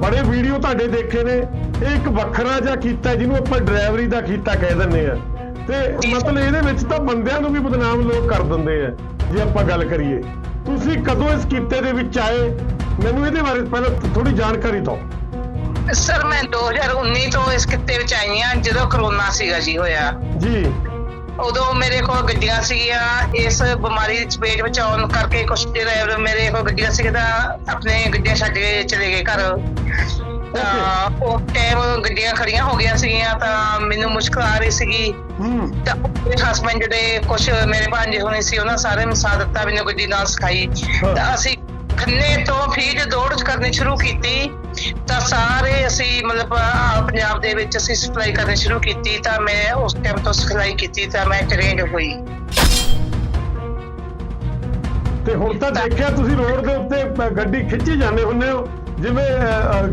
ਬੜੇ ਵੀਡੀਓ ਤੁਹਾਡੇ ਦੇਖੇ ਨੇ। ਇਹ ਇੱਕ ਵੱਖਰਾ ਜਿਹਾ ਕੀਤਾ ਜਿਹਨੂੰ ਆਪਾਂ ਡਰਾਈਵਰੀ ਦਾ ਕੀਤਾ ਕਹਿ ਦਿੰਦੇ ਆ ਤੇ ਮਤਲਬ ਇਹਦੇ ਵਿੱਚ ਤਾਂ ਬੰਦਿਆਂ ਨੂੰ ਵੀ ਬਦਨਾਮ ਲੋਕ ਕਰ ਦਿੰਦੇ ਆ ਜੇ ਆਪਾਂ ਗੱਲ ਕਰੀਏ। ਤੁਸੀਂ ਕਦੋਂ ਇਸ ਕੀਤੇ ਦੇ ਵਿੱਚ ਆਏ? ਮੈਨੂੰ ਇਹਦੇ ਬਾਰੇ ਪਹਿਲਾਂ ਥੋੜੀ ਜਾਣਕਾਰੀ ਦਿਓ। ਸਰ ਮੈਂ 2019 ਤੋਂ ਇਸ ਕਿੱਤੇ ਵਿੱਚ ਆਈ ਹਾਂ ਜਦੋਂ ਕਰੋਨਾ ਸੀਗਾ ਜੀ ਹੋਇਆ। ਜੀ। ਉਦੋਂ ਮੇਰੇ ਕੋਲ ਗੱਡੀਆਂ ਸੀਗੀਆਂ ਇਸ ਬਿਮਾਰੀ ਦੀ ਚਪੇਟ ਵਿੱਚ ਆਉਣ ਕਰਕੇ ਕੁਝ ਡਰਾਈਵਰ ਮੇਰੇ ਕੋਲ ਗੱਡੀਆਂ ਸੀਗੀਆਂ ਤਾਂ ਆਪਣੇ ਗੱਡੀਆਂ ਛੱਡ ਕੇ ਚਲੇ ਗਏ ਘਰ। ਤਾਂ ਉਹ ਟਾਈਮ ਗੱਡੀਆਂ ਖੜੀਆਂ ਹੋ ਗਈਆਂ ਸੀਗੀਆਂ ਤਾਂ ਮੈਨੂੰ ਮੁਸ਼ਕਲ ਆ ਰਹੀ ਸੀਗੀ। ਤਾਂ ਮੇਰੇ ਹਸਬੰਡ ਜਿਹੜੇ ਕੁਝ ਮੇਰੇ ਭਾਂਜੇ ਹੋਣੇ ਸੀ ਉਹਨਾਂ ਸਾਰਿਆਂ ਨੂੰ ਸਾਥ ਦਿੱਤਾ ਮੈਨੂੰ ਗੱਡੀ ਨਾਲ ਸਿਖਾਈ। ਤਾਂ ਅਸੀਂ ਖੰਨੇ ਤੋਂ ਫੀਡ ਦੌੜ ਕਰਨੀ ਸ਼ੁਰੂ ਕੀਤੀ। ਤਾਂ ਸਾਰੇ ਅਸੀਂ ਮਤਲਬ ਪੰਜਾਬ ਦੇ ਵਿੱਚ ਅਸੀਂ ਸਪਲਾਈ ਕਰਨੀ ਸ਼ੁਰੂ ਕੀਤੀ ਤਾਂ ਮੈਂ ਉਸ ਟਾਈਮ ਤੋਂ ਸਿਖਲਾਈ ਕੀਤੀ ਤਾਂ ਮੈਂ ਟ੍ਰੇਨਡ ਹੋਈ। ਤੇ ਹੁਣ ਤਾਂ ਦੇਖਿਆ ਤੁਸੀਂ ਰੋਡ ਦੇ ਉੱਤੇ ਗੱਡੀ ਖਿੱਚੀ ਜਾਂਦੇ ਹੁੰਦੇ ਹੋ। ਜਿਵੇਂ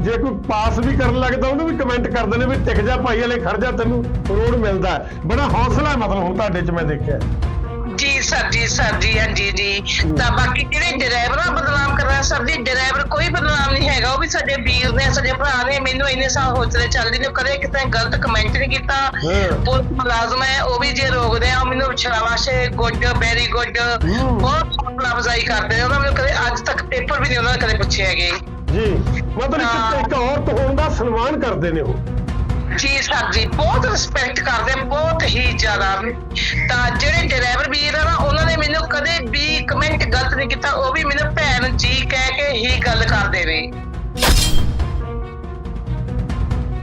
ਜੇ ਕੋਈ ਪਾਸ ਵੀ ਕਰਨ ਲੱਗਦਾ ਉਹਨੂੰ ਵੀ ਕਮੈਂਟ ਕਰਦੇ ਨੇ ਵੀ ਟਿਕ ਜਾ ਭਾਈ ਹਲੇ ਖੜ ਜਾ ਤੈਨੂੰ ਰੋਡ ਮਿਲਦਾ। ਬੜਾ ਹੌਸਲਾ ਮਤਲਬ ਹੁਣ ਤੁਹਾਡੇ 'ਚ ਮੈਂ ਦੇਖਿਆ। ਸਰ ਜੀ ਸਰ ਜੀ ਹਾਂਜੀ ਜੀ। ਤਾਂ ਬਾਕੀ ਜਿਹੜੇ ਡਰਾਈਵਰਾਂ ਬਦਨਾਮ ਕਰ ਰਿਹਾ ਸਰ ਜੀ ਡਰਾਈਵਰ ਕੋਈ ਬਦਨਾਮ ਨਹੀਂ ਹੈਗਾ। ਉਹ ਵੀ ਸਾਡੇ ਵੀਰ ਨੇ ਸਾਡੇ ਭਰਾ ਨੇ ਮੈਨੂੰ ਇੰਨੇ ਸਾਲ ਹੋ ਚਲੇ ਚੱਲਦੀ ਨੇ ਕਦੇ ਕਿਤੇ ਗਲਤ ਕਮੈਂਟ ਨਹੀਂ ਕੀਤਾ। ਪੁਲਿਸ ਮੁਲਾਜ਼ਮ ਹੈ ਉਹ ਵੀ ਜੇ ਰੋਕਦੇ ਆ ਮੈਨੂੰ ਸ਼ਾਬਾਸ਼ੇ ਗੁੱਡ ਵੈਰੀ ਗੁੱਡ। ਬਹੁਤ ਹੌਸਲਾ ਅਫਜ਼ਾਈ ਕਰਦੇ ਉਹਨਾਂ ਨੂੰ ਕਦੇ ਅੱਜ ਤੱਕ ਪੇਪਰ ਵੀ ਨਹੀਂ ਉਹਨਾਂ ਨੇ ਕਦੇ ਪੁੱਛੇ ਹੈਗੇ। ਜੀ। ਮਤਲਬ। ਇੱਕ ਔਰਤ ਹੋਣ ਦਾ ਸਨਮਾਨ ਕਰਦੇ ਨੇ ਉਹ। ਜੀ ਸਰ ਜੀ, ਬਹੁਤ ਰਿਸਪੈਕਟ ਕਰਦੇ ਬਹੁਤ ਹੀ ਜ਼ਿਆਦਾ। ਤਾਂ ਜਿਹੜੇ ਡਰਾਈਵਰ ਵੀਰ ਆ ਨਾ, ਉਹਨਾਂ ਨੇ ਮੈਨੂੰ ਕਦੇ ਵੀ ਕਮੈਂਟ ਗਲਤ ਨਹੀਂ ਕੀਤਾ, ਉਹ ਵੀ ਮੈਨੂੰ ਭੈਣ ਜੀ ਕਹਿ ਕੇ ਹੀ ਗੱਲ ਕਰਦੇ ਨੇ।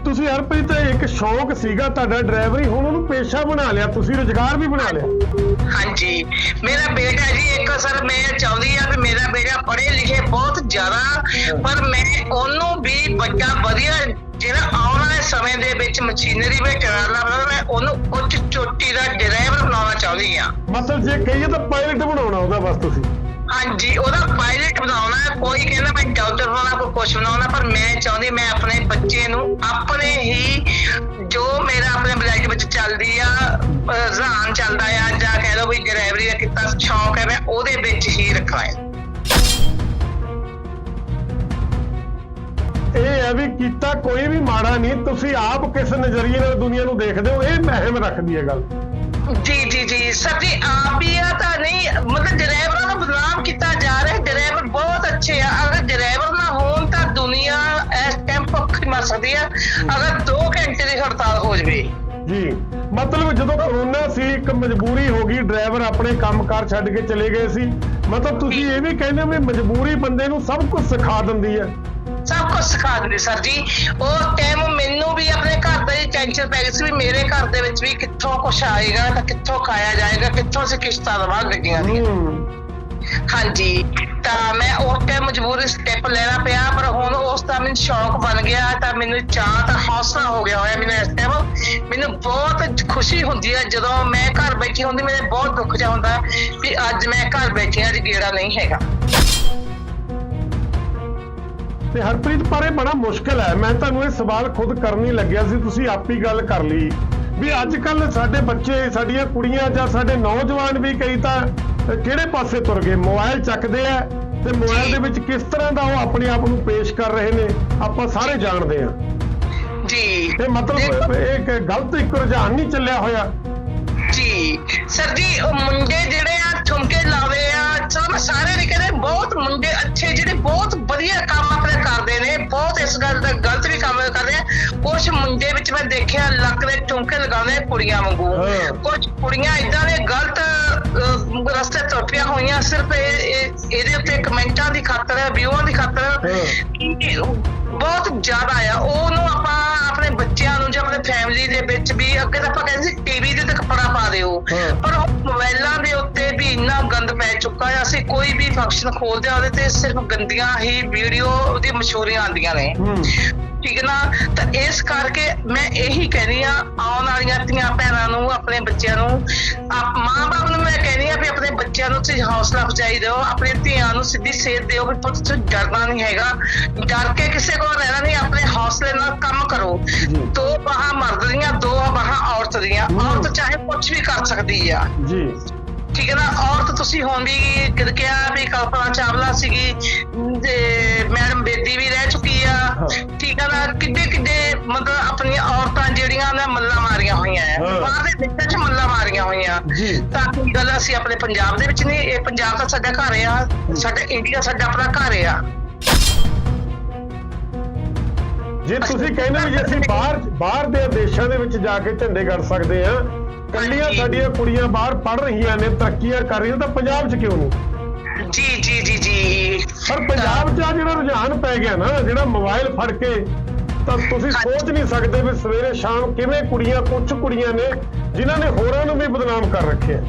ਤੁਸੀਂ ਹਰਪ੍ਰੀਤ ਇੱਕ ਸ਼ੌਂਕ ਸੀਗਾ ਤੁਹਾਡਾ ਡਰਾਈਵਰੀ ਹੁਣ ਉਹਨੂੰ ਪੇਸ਼ਾ ਬਣਾ ਲਿਆ ਤੁਸੀਂ ਰੁਜ਼ਗਾਰ ਵੀ ਬਣਾ ਲਿਆ ਹਾਂਜੀ ਮੇਰਾ ਬੇਟਾ ਜੀ ਇੱਕ ਸਰ ਮੈਂ ਚਾਹੁੰਦੀ ਆ ਵੀ ਮੇਰਾ ਬੇਟਾ ਪੜ੍ਹੇ ਲਿਖੇ ਬਹੁਤ ਜ਼ਿਆਦਾ ਪਰ ਮੈਂ ਉਹਨੂੰ ਵੀ ਬੱਚਾ ਵਧੀਆ ਜਿਹੜਾ ਆਉਣ ਵਾਲੇ ਸਮੇਂ ਦੇ ਵਿੱਚ ਮਸ਼ੀਨਰੀ ਵਿੱਚ ਬਣਾਉਣਾ ਮੈਂ ਉਹਨੂੰ ਉੱਚ ਚੋਟੀ ਦਾ ਡਰਾਈਵਰ ਬਣਾਉਣਾ ਚਾਹੁੰਦੀ ਆ ਮਤਲਬ ਜੇ ਕਹੀਏ ਤਾਂ ਪਾਇਲਟ ਬਣਾਉਣਾ ਉਹਦਾ ਬਸ ਤੁਸੀਂ ਹਾਂਜੀ ਉਹਦਾ ਪਾਇਲਟ ਬਣਾਉਣਾ ਹੈ। ਕੋਈ ਕਹਿੰਦਾ ਮੈਂ ਡਾਕਟਰ ਬਣਾਉਣਾ ਕੋਈ ਕੁਛ ਬਣਾਉਣਾ ਮੈਂ ਚਾਹੁੰਦੀ ਮੈਂ ਆਪਣੇ ਬੱਚੇ ਨੂੰ ਆਪਣੇ ਹੀ ਜੋ ਮੇਰਾ ਆਪਣੇ ਬਲੱਡ ਵਿੱਚ ਚੱਲਦੀ ਆ ਰੁਝਾਨ ਚੱਲਦਾ ਆ ਜਾਂ ਕਹਿ ਲਓ ਵੀ ਡਰਾਈਵਰੀ ਦਾ ਕਿੱਤਾ ਸ਼ੌਂਕ ਹੈ ਮੈਂ ਉਹਦੇ ਵਿੱਚ ਹੀ ਰੱਖਣਾ ਹੈ। ਇਹ ਹੈ ਵੀ ਕੀਤਾ ਕੋਈ ਵੀ ਮਾੜਾ ਨਹੀਂ ਤੁਸੀਂ ਆਪ ਕਿਸ ਨਜ਼ਰੀਏ ਨਾਲ ਦੁਨੀਆ ਨੂੰ ਦੇਖਦੇ ਹੋ ਇਹ ਅਹਿਮ ਰੱਖਦੀ ਹੈ ਗੱਲ। ਜੀ ਜੀ ਜੀ ਸਰ ਜੀ ਆਪ ਹੀ ਆ ਤਾਂ ਨਹੀਂ ਮਤਲਬ ਡਰਾਈਵਰਾਂ ਨੂੰ ਬਦਨਾਮ ਕੀਤਾ ਜਾ ਰਿਹਾ ਡਰਾਈਵਰ ਬਹੁਤ ਅੱਛੇ ਆ ਅਗਰ ਡਰਾਈਵਰ ਨਾ ਹੋਣ ਤਾਂ ਦੁਨੀਆ ਇਸ ਟਾਈਮ ਭੁੱਖ ਮਰ ਸਕਦੀ ਆ। ਅਗਰ 2 ਘੰਟੇ ਦੀ ਹੜਤਾਲ ਹੋ ਜਾਵੇ। ਜੀ। ਮਤਲਬ ਜਦੋਂ ਕਰੋਨਾ ਸੀ ਇੱਕ ਮਜਬੂਰੀ ਹੋ ਗਈ ਡਰਾਈਵਰ ਆਪਣੇ ਕੰਮਕਾਰ ਛੱਡ ਕੇ ਚਲੇ ਗਏ ਸੀ। ਮਤਲਬ ਤੁਸੀਂ ਇਹ ਵੀ ਕਹਿੰਦੇ ਹੋ ਵੀ ਮਜਬੂਰੀ ਬੰਦੇ ਨੂੰ ਸਭ ਕੁਝ ਸਿਖਾ ਦਿੰਦੀ ਹੈ। ਸਭ ਕੁਝ ਸਿਖਾ ਦਿੰਦੇ ਸਰ ਜੀ। ਉਹ ਟਾਈਮ ਮੈਨੂੰ ਵੀ ਆਪਣੇ ਘਰ ਦਾ ਹੀ ਟੈਨਸ਼ਨ ਪੈ ਗਈ ਸੀ ਵੀ ਮੇਰੇ ਘਰ ਦੇ ਵਿੱਚ ਵੀ ਕਿੱਥੋਂ ਕੁਛ ਆਏਗਾ ਤਾਂ ਕਿੱਥੋਂ ਖਾਇਆ ਜਾਏਗਾ ਕਿੱਥੋਂ ਅਸੀਂ ਕਿਸ਼ਤਾਂ ਦਵਾਂ ਹੂੰ। ਹਾਂਜੀ। ਤਾਂ ਮੈਂ ਉਸ ਟਾਈਮ ਮਜਬੂਰੀ ਸਟੈਪ ਲੈਣਾ ਪਿਆ, ਪਰ ਹੁਣ ਉਸ ਦਾ ਮੈਨੂੰ ਸ਼ੌਕ ਬਣ ਗਿਆ, ਤਾਂ ਮੈਨੂੰ ਚਾਹ ਤਾਂ ਹੌਸਲਾ ਹੋ ਗਿਆ ਹੋਇਆ ਮੈਨੂੰ ਇਸ ਟਾਈਮ ਮੈਨੂੰ ਬਹੁਤ ਖੁਸ਼ੀ ਹੁੰਦੀ ਹੈ ਜਦੋਂ ਮੈਂ ਘਰ ਬੈਠੀ ਹੁੰਦੀ ਮੇਰੇ ਬਹੁਤ ਦੁੱਖ ਜਿਹਾ ਹੁੰਦਾ ਵੀ ਅੱਜ ਮੈਂ ਘਰ ਬੈਠੀ ਹਾਂ, ਅੱਜ ਗੇੜਾ ਨਹੀਂ ਹੈਗਾ। ਤੇ ਹਰਪ੍ਰੀਤ, ਪਰ ਇਹ ਬੜਾ ਮੁਸ਼ਕਲ ਹੈ। ਮੈਂ ਤੁਹਾਨੂੰ ਇਹ ਸਵਾਲ ਖੁਦ ਕਰਨ ਹੀ ਲੱਗਿਆ ਸੀ, ਤੁਸੀਂ ਆਪ ਹੀ ਗੱਲ ਕਰ ਲਈ। ਵੀ ਅੱਜ ਕੱਲ ਸਾਡੇ ਬੱਚੇ, ਸਾਡੀਆਂ ਕੁੜੀਆਂ ਜਾਂ ਸਾਡੇ ਨੌਜਵਾਨ ਵੀ ਕਈ ਤਾਂ ਕਿਹੜੇ ਪਾਸੇ ਤੁਰ ਗਏ? ਮੋਬਾਈਲ ਚੱਕਦੇ ਆ ਤੇ ਮੋਬਾਈਲ ਦੇ ਵਿੱਚ ਕਿਸ ਤਰ੍ਹਾਂ ਦਾ ਉਹ ਆਪਣੇ ਆਪ ਨੂੰ ਪੇਸ਼ ਕਰ ਰਹੇ ਨੇ ਆਪਾਂ ਸਾਰੇ ਜਾਣਦੇ ਆ। ਜੀ। ਤੇ ਮਤਲਬ ਇਹ ਇੱਕ ਗਲਤ ਇੱਕ ਰੁਝਾਨ ਨਹੀਂ ਚੱਲਿਆ ਹੋਇਆ। ਜੀ। ਸਰ ਜੀ ਉਹ ਮੁੰਡੇ ਜਿਹੜੇ ਆ ਠੁਮਕੇ ਲਾਵੇ ਆ ਸਭ ਸਾਰੇ ਨੇ ਕਹਿੰਦੇ ਬਹੁਤ ਮੁੰਡੇ ਅੱਛੇ ਜਿਹੜੇ ਬਹੁਤ ਵਧੀਆ ਕੰਮ ਆਪਣੇ ਕਰਦੇ ਨੇ ਬਹੁਤ ਇਸ ਗੱਲ ਦਾ ਗਲਤ ਵੀ ਕੰਮ ਕਰਦੇ ਆ ਕੁਝ ਮੁੰਡੇ ਵਿੱਚ ਮੈਂ ਦੇਖਿਆ ਲੱਕ ਦੇ ਠੁਮਕੇ ਲਗਾਉਂਦੇ ਕੁੜੀਆਂ ਵਾਂਗੂ ਹਾਂ। ਕੁਝ ਕੁੜੀਆਂ ਇਦਾਂ ਦੇ ਗਲਤ ਰਸਤੇ ਤੁਰਪੀਆਂ ਹੋਈਆਂ ਸਿਰਫ ਇਹ- ਇਹ- ਇਹਦੇ ਉੱਤੇ ਕਮੈਂਟਾਂ ਦੀ ਖਾਤਰ ਵਿਊਆਂ ਦੀ ਖਾਤਰ ਹਾਂ। ਬਹੁਤ ਜ਼ਿਆਦਾ ਆ ਉਹਨੂੰ ਆਪਾਂ ਆਪਣੇ ਬੱਚਿਆਂ ਨੂੰ ਜਾਂ ਆਪਣੇ ਫੈਮਿਲੀ ਦੇ ਵਿੱਚ ਵੀ ਅੱਗੇ ਤਾਂ ਆਪਾਂ ਕਹਿੰਦੇ ਸੀ ਟੀਵੀ ਦੇ ਤੇ ਕੱਪੜਾ ਪਾ ਦਿਓ ਕੋਈ ਵੀ ਫੰਕਸ਼ਨ ਖੋਲਦੇ ਆ ਉਹਦੇ ਤੇ ਸਿਰਫ ਗੰਦੀਆਂ ਹੀ ਵੀਡੀਓ ਉਹਦੀ ਮਸ਼ਹੂਰੀਆਂ ਆਉਂਦੀਆਂ ਨੇ। ਠੀਕ ਨਾ? ਤਾਂ ਇਸ ਕਰਕੇ ਮੈਂ ਇਹੀ ਕਹਿੰਦੀ ਆ ਆਉਣ ਵਾਲੀਆਂ ਧੀਆਂ ਭੈਣਾਂ ਨੂੰ ਆਪਣੇ ਬੱਚਿਆਂ ਨੂੰ ਆਪ ਮਾਂ-ਬਾਪ ਨੂੰ ਮੈਂ ਕਹਿੰਦੀ ਆ ਵੀ ਆਪਣੇ ਬੱਚਿਆਂ ਨੂੰ ਤੁਸੀਂ ਹੌਸਲਾ ਅਫਜ਼ਾਈ ਦਿਓ ਆਪਣੇ ਧੀਆਂ ਨੂੰ ਸਿੱਧੀ ਸੇਧ ਦਿਓ ਵੀ ਪੁੱਤ ਤੂੰ ਡਰਨਾ ਨਹੀਂ ਹੈਗਾ। ਡਰ ਕੇ ਕਿਸੇ ਕੋਲ ਰਹਿਣਾ ਨਹੀਂ ਆਪਣੇ ਹੌਸਲੇ ਨਾਲ ਕੰਮ ਕਰੋ। ਦੋ ਬਾਹਾਂ ਮਰਦ ਦੀਆਂ ਦੋ ਬਾਹਾਂ ਔਰਤ ਦੀਆਂ। ਔਰਤ ਚਾਹੇ ਕੁਝ ਵੀ ਕਰ ਸਕਦੀ ਆ। ਜੀ। ਠੀਕ ਹੈ ਨਾ ਔਰਤ ਤੁਸੀਂ ਵੀ ਕਿਹਾ ਵੀ ਕਲਪਨਾ ਚਾਵਲਾ ਸੀਗੀ ਤੇ ਮੈਡਮ ਬੇਦੀ ਵੀ ਰਹਿ ਚੁੱਕੀ ਆ। ਠੀਕ ਆ ਨਾ ਕਿੱਡੇ ਕਿੱਡੇ ਮਤਲਬ ਆਪਣੀਆਂ ਔਰਤਾਂ ਜਿਹੜੀਆਂ ਨੇ ਮੱਲਾ ਮਾਰੀਆਂ ਹੋਈਆਂ ਆ ਹਾਂ। ਬਾਹਰ ਦੇ ਦੇਸ਼ਾਂ 'ਚ ਮੱਲਾ ਮਾਰੀਆਂ ਹੋਈਆਂ। ਜੀ। ਤਾਂ ਕੀ ਗੱਲ ਅਸੀਂ ਆਪਣੇ ਪੰਜਾਬ ਦੇ ਵਿੱਚ ਨਹੀਂ ਇਹ ਪੰਜਾਬ ਤਾਂ ਸਾਡਾ ਘਰ ਆ ਸਾਡਾ ਇੰਡੀਆ ਸਾਡਾ ਆਪਣਾ ਘਰ ਆ। ਜੇ ਤੁਸੀਂ ਕਹਿੰਦੇ ਵੀ ਜੇ ਅਸੀਂ ਬਾਹਰ ਬਾਹਰ ਦੇ ਦੇਸ਼ਾਂ ਦੇ ਵਿੱਚ ਜਾ ਕੇ ਝੰਡੇ ਗੱਡ ਸਕਦੇ ਆ ਕੱਲੀਆਂ। ਸਾਡੀਆਂ ਕੁੜੀਆਂ ਬਾਹਰ ਪੜ ਰਹੀਆਂ ਨੇ ਤਰੱਕੀਆਂ ਕਰ ਰਹੀਆਂ ਤਾਂ ਪੰਜਾਬ 'ਚ ਕਿਉਂ ਨਹੀਂ? ਜੀ ਜੀ ਜੀ ਜੀ। ਪਰ ਪੰਜਾਬ 'ਚ ਆ ਜਿਹੜਾ ਰੁਝਾਨ ਪੈ ਗਿਆ ਨਾ ਜਿਹੜਾ ਮੋਬਾਈਲ ਫੜ ਕੇ ਤਾਂ ਤੁਸੀਂ ਸੋਚ ਨਹੀਂ ਸਕਦੇ ਵੀ ਸਵੇਰੇ ਸ਼ਾਮ ਕਿਵੇਂ ਕੁੜੀਆਂ ਕੁਝ ਕੁੜੀਆਂ ਨੇ ਜਿਨ੍ਹਾਂ ਨੇ ਹੋਰਾਂ ਨੂੰ ਵੀ ਬਦਨਾਮ ਕਰ ਰੱਖਿਆ।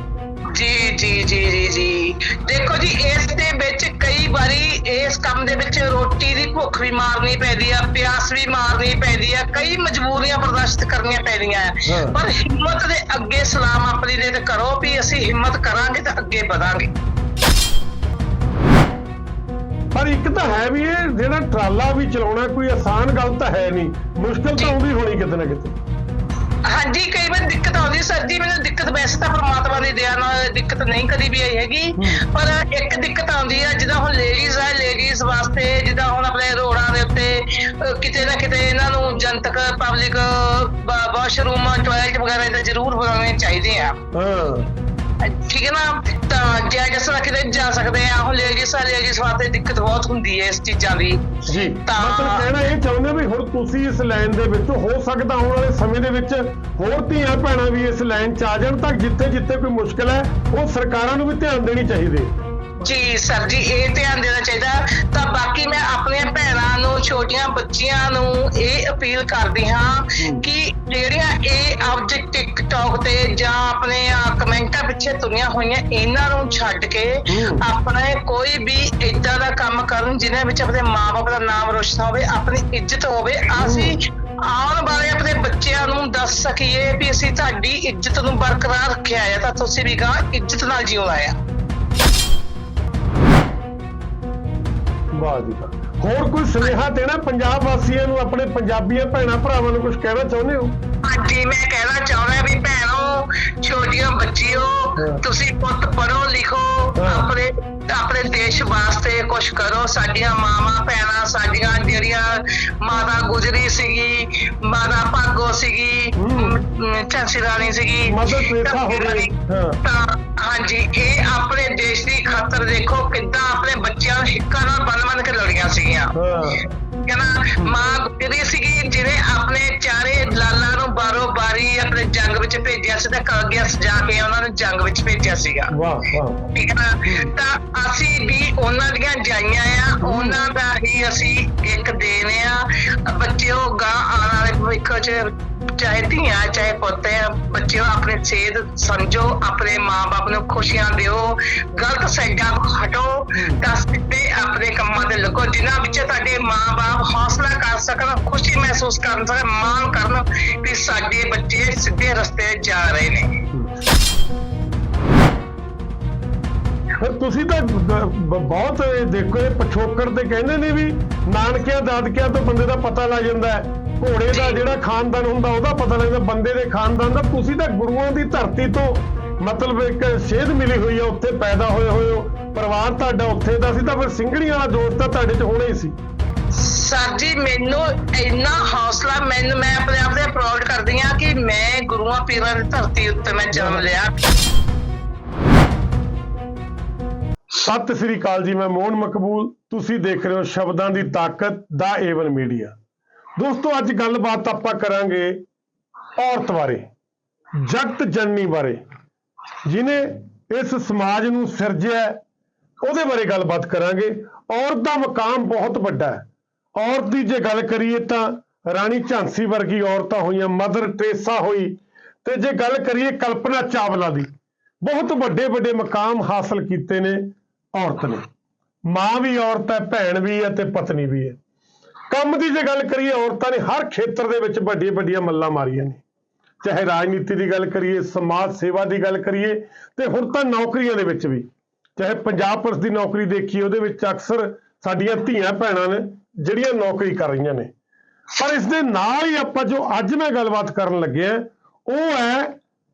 ਜੀ ਜੀ ਜੀ ਜੀ ਜੀ। ਦੇਖੋ ਜੀ ਇਸ ਦੇ ਵਿੱਚ ਕਈ ਵਾਰੀ ਇਸ ਕੰਮ ਦੇ ਵਿੱਚ ਰੋਟੀ ਦੀ ਭੁੱਖ ਵੀ ਮਾਰਨੀ ਪੈਂਦੀ ਆ ਪਿਆਸ ਵੀ ਮਾਰਨੀ ਪੈਂਦੀ ਆ ਕਈ ਮਜਬੂਰੀਆਂ ਬਰਦਾਸ਼ਤ ਕਰਨੀਆਂ ਪੈਂਦੀਆਂ ਆ। ਪਰ ਹਿੰਮਤ ਦੇ ਅੱਗੇ ਸਲਾਮ ਆਪਣੀ ਦੇ ਤੇ ਕਰੋ ਵੀ ਅਸੀਂ ਹਿੰਮਤ ਕਰਾਂਗੇ ਤਾਂ ਅੱਗੇ ਵਧਾਂਗੇ। ਪਰ ਇੱਕ ਤਾਂ ਹੈ ਵੀ ਇਹ ਜਿਹੜਾ ਟਰਾਲਾ ਵੀ ਚਲਾਉਣਾ ਕੋਈ ਆਸਾਨ ਗੱਲ ਤਾਂ ਹੈ ਨਹੀਂ। ਮੁਸ਼ਕਲ ਤਾਂ ਆਉਂਦੀ ਹੋਣੀ ਕਿਤੇ ਨਾ ਕਿਤੇ। ਹਾਂਜੀ ਕਈ ਵਾਰ ਦਿੱਕਤ ਆਉਂਦੀ ਸਰ ਜੀ ਮੈਨੂੰ ਦਿੱਕਤ ਵੈਸੇ ਤਾਂ ਪਰਮਾਤਮਾ ਦੀ ਦਇਆ ਨਾਲ ਦਿੱਕਤ ਨਹੀਂ ਕਦੀ ਵੀ ਆਈ ਹੈਗੀ। ਪਰ ਇੱਕ ਦਿੱਕਤ ਆਉਂਦੀ ਆ ਜਿੱਦਾਂ ਹੁਣ ਲੇਡੀਜ਼ ਆ ਲੇਡੀਜ਼ ਵਾਸਤੇ ਜਿੱਦਾਂ ਹੁਣ ਆਪਣੇ ਰੋਡਾਂ ਦੇ ਉੱਤੇ ਕਿਤੇ ਨਾ ਕਿਤੇ ਇਹਨਾਂ ਨੂੰ ਜਨਤਕ ਪਬਲਿਕ ਵਾਸ਼ਰੂਮ ਟਾਇਲਟ ਵਗੈਰਾ ਇਹਦਾ ਜ਼ਰੂਰ ਬਣਾਉਣੇ ਚਾਹੀਦੇ ਆ। ਹਾਂ। ਠੀਕ ਹੈ ਨਾ? ਤਾਂ ਜੇ ਜਿਸ ਤਰ੍ਹਾਂ ਕਿਤੇ ਜਾ ਸਕਦੇ ਆ। ਹੁਣ ਲੇਡੀਜ਼ ਆ ਲੇਡੀਜ਼ ਵਾਸਤੇ ਦਿੱਕਤ ਬਹੁਤ ਹੁੰਦੀ ਹੈ ਇਸ ਚੀਜ਼ਾਂ ਦੀ। ਜੀ ਤਾਂ- ਮਤਲਬ ਕਹਿਣਾ ਇਹ ਚਾਹੁੰਦੇ ਵੀ ਹੁਣ ਤੁਸੀਂ ਇਸ ਲਾਈਨ ਦੇ ਵਿੱਚ ਹੋ ਸਕਦਾ ਆਉਣ ਵਾਲੇ ਸਮੇਂ ਦੇ ਵਿੱਚ ਹੋਰ ਧੀਆਂ ਭੈਣਾਂ ਵੀ ਇਸ ਲਾਈਨ 'ਚ ਆ ਜਾਣ ਤਾਂ ਜਿੱਥੇ ਜਿੱਥੇ ਕੋਈ ਮੁਸ਼ਕਲ ਹੈ ਉਹ ਸਰਕਾਰਾਂ ਨੂੰ ਵੀ ਧਿਆਨ ਦੇਣੀ ਚਾਹੀਦੀ। ਹੈ ਜੀ ਸਰ ਜੀ ਇਹ ਧਿਆਨ ਦੇਣਾ ਚਾਹੀਦਾ। ਤਾਂ ਬਾਕੀ ਮੈਂ ਆਪਣੀਆਂ ਭੈਣਾਂ ਨੂੰ ਛੋਟੀਆਂ ਬੱਚੀਆਂ ਨੂੰ ਇਹ ਅਪੀਲ ਕਰਦੀ ਹਾਂ ਕਿ ਜਿਹੜੀਆਂ ਇਹ ਅੱਜ ਟਿਕਟੌਕ ਤੇ ਜਾਂ ਆਪਣੇ ਕਮੈਂਟਾਂ ਪਿੱਛੇ ਤੁਰੀਆਂ ਹੋਈਆਂ ਇਹਨਾਂ ਨੂੰ ਛੱਡ ਕੇ। ਆਪਣੇ ਕੋਈ ਵੀ ਇਦਾਂ ਦਾ ਕੰਮ ਕਰਨ ਜਿਹਦੇ ਵਿੱਚ ਆਪਣੇ ਮਾਪੇ ਦਾ ਨਾਮ ਰੋਸ਼ਨ ਹੋਵੇ ਆਪਣੀ ਇੱਜ਼ਤ ਹੋਵੇ ਅਸੀਂ ਆਉਣ ਵਾਲੇ ਆਪਣੇ ਬੱਚਿਆਂ ਨੂੰ ਦੱਸ ਸਕੀਏ ਵੀ ਅਸੀਂ ਤੁਹਾਡੀ ਇੱਜ਼ਤ ਨੂੰ ਬਰਕਰਾਰ ਰੱਖਿਆ ਹੈ ਤਾਂ ਤੁਸੀਂ ਵੀ ਗਾਂ ਇੱਜ਼ਤ ਨਾਲ ਜਿਉਣਾ ਆ। ਵਾਹ ਜੀ। ਹੋਰ ਕੋਈ ਸੁਨੇਹਾ ਦੇਣਾ ਪੰਜਾਬ ਵਾਸੀਆਂ ਨੂੰ, ਆਪਣੇ ਪੰਜਾਬੀਆਂ ਭੈਣਾਂ ਭਰਾਵਾਂ ਨੂੰ ਕੁਝ ਕਹਿਣਾ ਚਾਹੁੰਦੇ ਹੋ? ਹਾਂਜੀ, ਮੈਂ ਕਹਿਣਾ ਚਾਹੁੰਦਾ ਵੀ ਭੈਣੋ ਛੋਟੀਆਂ ਬੱਚਿਓ। ਤੁਸੀਂ ਪੁੱਤ ਪੜੋ ਲਿਖੋ। ਆਪਣੇ ਆਪਣੇ ਦੇਸ਼ ਵਾਸਤੇ ਕੁਝ ਕਰੋ ਸਾਡੀਆਂ ਮਾਵਾਂ ਭੈਣਾਂ ਸਾਡੀਆਂ ਜਿਹੜੀਆਂ ਮਾਤਾ ਗੁਜਰੀ ਸੀਗੀ ਮਾਤਾ ਭਾਗੋ ਸੀਗੀ ਝਾਂਸੀ ਰਾਣੀ ਸੀਗੀ ਮਦਰ ਟੈਰੇਸਾ ਹੋ ਗਈ। ਹਾਂ। ਤਾਂ ਹਾਂਜੀ ਇਹ ਆਪਣੇ ਦੇਸ਼ ਦੀ ਖਾਤਰ ਦੇਖੋ ਕਿੱਦਾਂ ਆਪਣੇ ਬੱਚਿਆਂ ਨੂੰ ਹਿੱਕਾਂ ਨਾਲ ਬੰਨ ਬੰਨ ਕੇ ਲੜੀਆਂ ਸੀਗੀਆਂ ਕਹਿੰਦਾ ਮਾਂ ਗੁਜਰੀ ਸੀਗੀ ਜਿਹਨੇ ਆਪਣੇ ਚਾਰੇ ਲਾਲਾਂ ਨੂੰ ਬਾਰੋ ਬਾਰੀ ਆਪਣੇ ਜੰਗ ਵਿੱਚ ਭੇਜਿਆ ਸੀ ਤੇ ਕਾਗਿਆ ਸਜਾ ਕੇ ਉਹਨਾਂ ਨੂੰ ਜੰਗ ਵਿੱਚ ਭੇਜਿਆ ਸੀਗਾ। ਵਾਹ ਵਾਹ। ਠੀਕ ਹੈ ਨਾ? ਤਾਂ ਅਸੀਂ ਵੀ ਉਹਨਾਂ ਦੀਆਂ ਜਾਈਆਂ ਆ ਉਹਨਾਂ ਦਾ ਹੀ ਅਸੀਂ ਇੱਕ ਦੇਣ ਆ। ਬੱਚਿਓ ਗਾਂ ਆਉਣ ਵਾਲੇ ਭਵਿੱਖ ਚ ਚਾਹੇ ਧੀਆਂ, ਚਾਹੇ ਪੁੱਤ ਆ ਬੱਚਿਓ, ਆਪਣੇ ਸਿਹਤ ਸਮਝੋ, ਆਪਣੇ ਮਾਪੇ ਨੂੰ ਖੁਸ਼ੀਆਂ ਦਿਓ, ਗਲਤ ਸੈਡਾਂ ਹਟੋ ਤਾਂ ਸਿੱਧੇ ਆਪਣੇ ਕੰਮਾਂ ਤੇ ਲੱਗੋ, ਜਿਨ੍ਹਾਂ ਵਿੱਚ ਤੁਹਾਡੇ ਮਾਪੇ ਹੌਸਲਾ ਕਰ ਸਕਣ, ਖੁਸ਼ੀ ਮਹਿਸੂਸ ਕਰਨ ਸਕਣ ਮਾਣ ਕਰਨ ਕਿ ਸਾਡੇ ਬੱਚੇ ਸਿੱਧੇ ਰਸਤੇ ਜਾ ਰਹੇ ਨੇ। ਫਿਰ ਤੁਸੀਂ ਤਾਂ ਬਹੁਤ ਦੇਖੋ, ਇਹ ਪਛੋਕੜ ਤੇ ਕਹਿੰਦੇ ਨੇ ਵੀ, ਨਾਨਕਿਆਂ, ਦਾਦਕਿਆਂ ਤੋਂ ਬੰਦੇ ਦਾ ਪਤਾ ਲੱਗ ਜਾਂਦਾ ਹੈ। ਘੋੜੇ ਦਾ ਜਿਹੜਾ ਖਾਨਦਾਨ ਹੁੰਦਾ ਉਹਦਾ ਪਤਾ ਲੱਗਦਾ ਬੰਦੇ ਦੇ ਖਾਨਦਾਨ ਦਾ। ਤੁਸੀਂ ਤਾਂ ਗੁਰੂਆਂ ਦੀ ਧਰਤੀ ਤੋਂ ਮਤਲਬ ਇੱਕ ਸੇਧ ਮਿਲੀ ਹੋਈ ਹੈ ਉੱਥੇ ਪੈਦਾ ਹੋਏ ਹੋਏ ਹੋ। ਪਰਿਵਾਰ ਤੁਹਾਡਾ ਉੱਥੇ ਦਾ ਸੀ ਤਾਂ ਫਿਰ ਸਿੰਘੜੀਆਂ ਵਾਲਾ ਜੋਸ਼ ਤਾਂ ਤੁਹਾਡੇ 'ਚ ਹੋਣਾ ਹੀ ਸੀ। ਸਰ ਜੀ ਮੈਨੂੰ ਇੰਨਾ ਹੌਸਲਾ ਮੈਨੂੰ ਮੈਂ ਆਪਣੇ ਆਪ ਤੇ ਪ੍ਰਾਊਡ ਕਰਦੀ ਹਾਂ ਕਿ ਮੈਂ ਗੁਰੂਆਂ ਪੀਰਾਂ ਦੀ ਧਰਤੀ ਉੱਤੇ ਮੈਂ ਜਨਮ ਲਿਆ। ਸਤਿ ਸ੍ਰੀ ਅਕਾਲ ਜੀ ਮੈਂ ਮੋਹਨ ਮਕਬੂਲ। ਤੁਸੀਂ ਦੇਖ ਰਹੇ ਹੋ ਸ਼ਬਦਾਂ ਦੀ ਤਾਕਤ ਦਾ ਏਵਨ ਮੀਡੀਆ ਦੋਸਤੋ, ਅੱਜ ਗੱਲਬਾਤ ਆਪਾਂ ਕਰਾਂਗੇ ਔਰਤ ਬਾਰੇ, ਜਗਤ ਜਨਨੀ ਬਾਰੇ। ਜਿਨੇ ਇਸ ਸਮਾਜ ਨੂੰ ਸਿਰਜਿਆ ਉਹਦੇ ਬਾਰੇ ਗੱਲਬਾਤ ਕਰਾਂਗੇ। ਔਰਤ ਦਾ ਮਕਾਮ ਬਹੁਤ ਵੱਡਾ ਹੈ। ਔਰਤ ਦੀ ਜੇ ਗੱਲ ਕਰੀਏ ਤਾਂ ਰਾਣੀ ਝਾਂਸੀ ਵਰਗੀ ਔਰਤਾਂ ਹੋਈਆਂ, ਮਦਰ ਟਰੇਸਾ ਹੋਈ, ਤੇ ਜੇ ਗੱਲ ਕਰੀਏ ਕਲਪਨਾ ਚਾਵਲਾ ਦੀ, ਬਹੁਤ ਵੱਡੇ ਵੱਡੇ ਮਕਾਮ ਹਾਸਲ ਕੀਤੇ ਨੇ ਔਰਤ ਨੇ। ਮਾਂ ਵੀ ਔਰਤ ਹੈ, ਭੈਣ ਵੀ ਹੈ ਤੇ ਪਤਨੀ ਵੀ ਹੈ। ਕੰਮ ਦੀ ਜੇ ਗੱਲ ਕਰੀਏ, ਔਰਤਾਂ ਨੇ ਹਰ ਖੇਤਰ ਦੇ ਵਿੱਚ ਵੱਡੀਆਂ ਵੱਡੀਆਂ ਮੱਲਾਂ ਮਾਰੀਆਂ ਨੇ। ਚਾਹੇ ਰਾਜਨੀਤੀ ਦੀ ਗੱਲ ਕਰੀਏ, ਸਮਾਜ ਸੇਵਾ ਦੀ ਗੱਲ ਕਰੀਏ, ਤੇ ਹੁਣ ਤਾਂ ਨੌਕਰੀਆਂ ਦੇ ਵਿੱਚ ਵੀ। ਚਾਹੇ ਪੰਜਾਬ ਪੁਲਿਸ ਦੀ ਨੌਕਰੀ ਦੇਖੀਏ, ਉਹਦੇ ਵਿੱਚ ਅਕਸਰ ਸਾਡੀਆਂ ਧੀਆਂ ਭੈਣਾਂ ਨੇ, ਜਿਹੜੀਆਂ ਨੌਕਰੀ ਕਰ ਰਹੀਆਂ ਨੇ। ਪਰ ਇਸ ਦੇ ਨਾਲ ਹੀ ਆਪਾਂ ਜੋ ਅੱਜ ਮੈਂ ਗੱਲਬਾਤ ਕਰਨ ਲੱਗਿਆ ਉਹ ਹੈ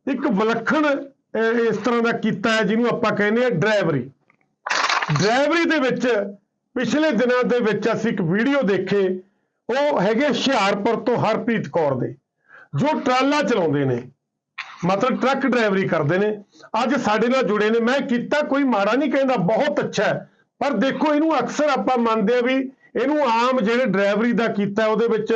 ਇੱਕ ਵਿਲੱਖਣ ਇਸ ਤਰ੍ਹਾਂ ਦਾ ਕੀਤਾ ਹੈ, ਜਿਹਨੂੰ ਆਪਾਂ ਕਹਿੰਦੇ ਆ ਡਰਾਈਵਰੀ। ਡਰਾਈਵਰੀ ਦੇ ਵਿੱਚ ਪਿਛਲੇ ਦਿਨਾਂ ਦੇ ਵਿੱਚ ਅਸੀਂ ਇੱਕ ਵੀਡੀਓ ਦੇਖੇ, ਉਹ ਹੈਗੇ ਹੁਸ਼ਿਆਰਪੁਰ ਤੋਂ ਹਰਪ੍ਰੀਤ ਕੌਰ ਦੇ, ਜੋ ਟਰਾਲਾ ਚਲਾਉਂਦੇ ਨੇ। ਮਤਲਬ ਟਰੱਕ ਡਰਾਈਵਰੀ ਕਰਦੇ ਨੇ। ਅੱਜ ਸਾਡੇ ਨਾਲ ਜੁੜੇ ਨੇ। ਮੈਂ ਕੀਤਾ ਕੋਈ ਮਾੜਾ ਨਹੀਂ ਕਹਿੰਦਾ, ਬਹੁਤ ਅੱਛਾ ਹੈ। ਪਰ ਦੇਖੋ, ਇਹਨੂੰ ਅਕਸਰ ਆਪਾਂ ਮੰਨਦੇ ਆ ਵੀ ਇਹਨੂੰ ਆਮ ਜਿਹੜੇ ਡਰਾਈਵਰੀ ਦਾ ਕੀਤਾ, ਉਹਦੇ ਵਿੱਚ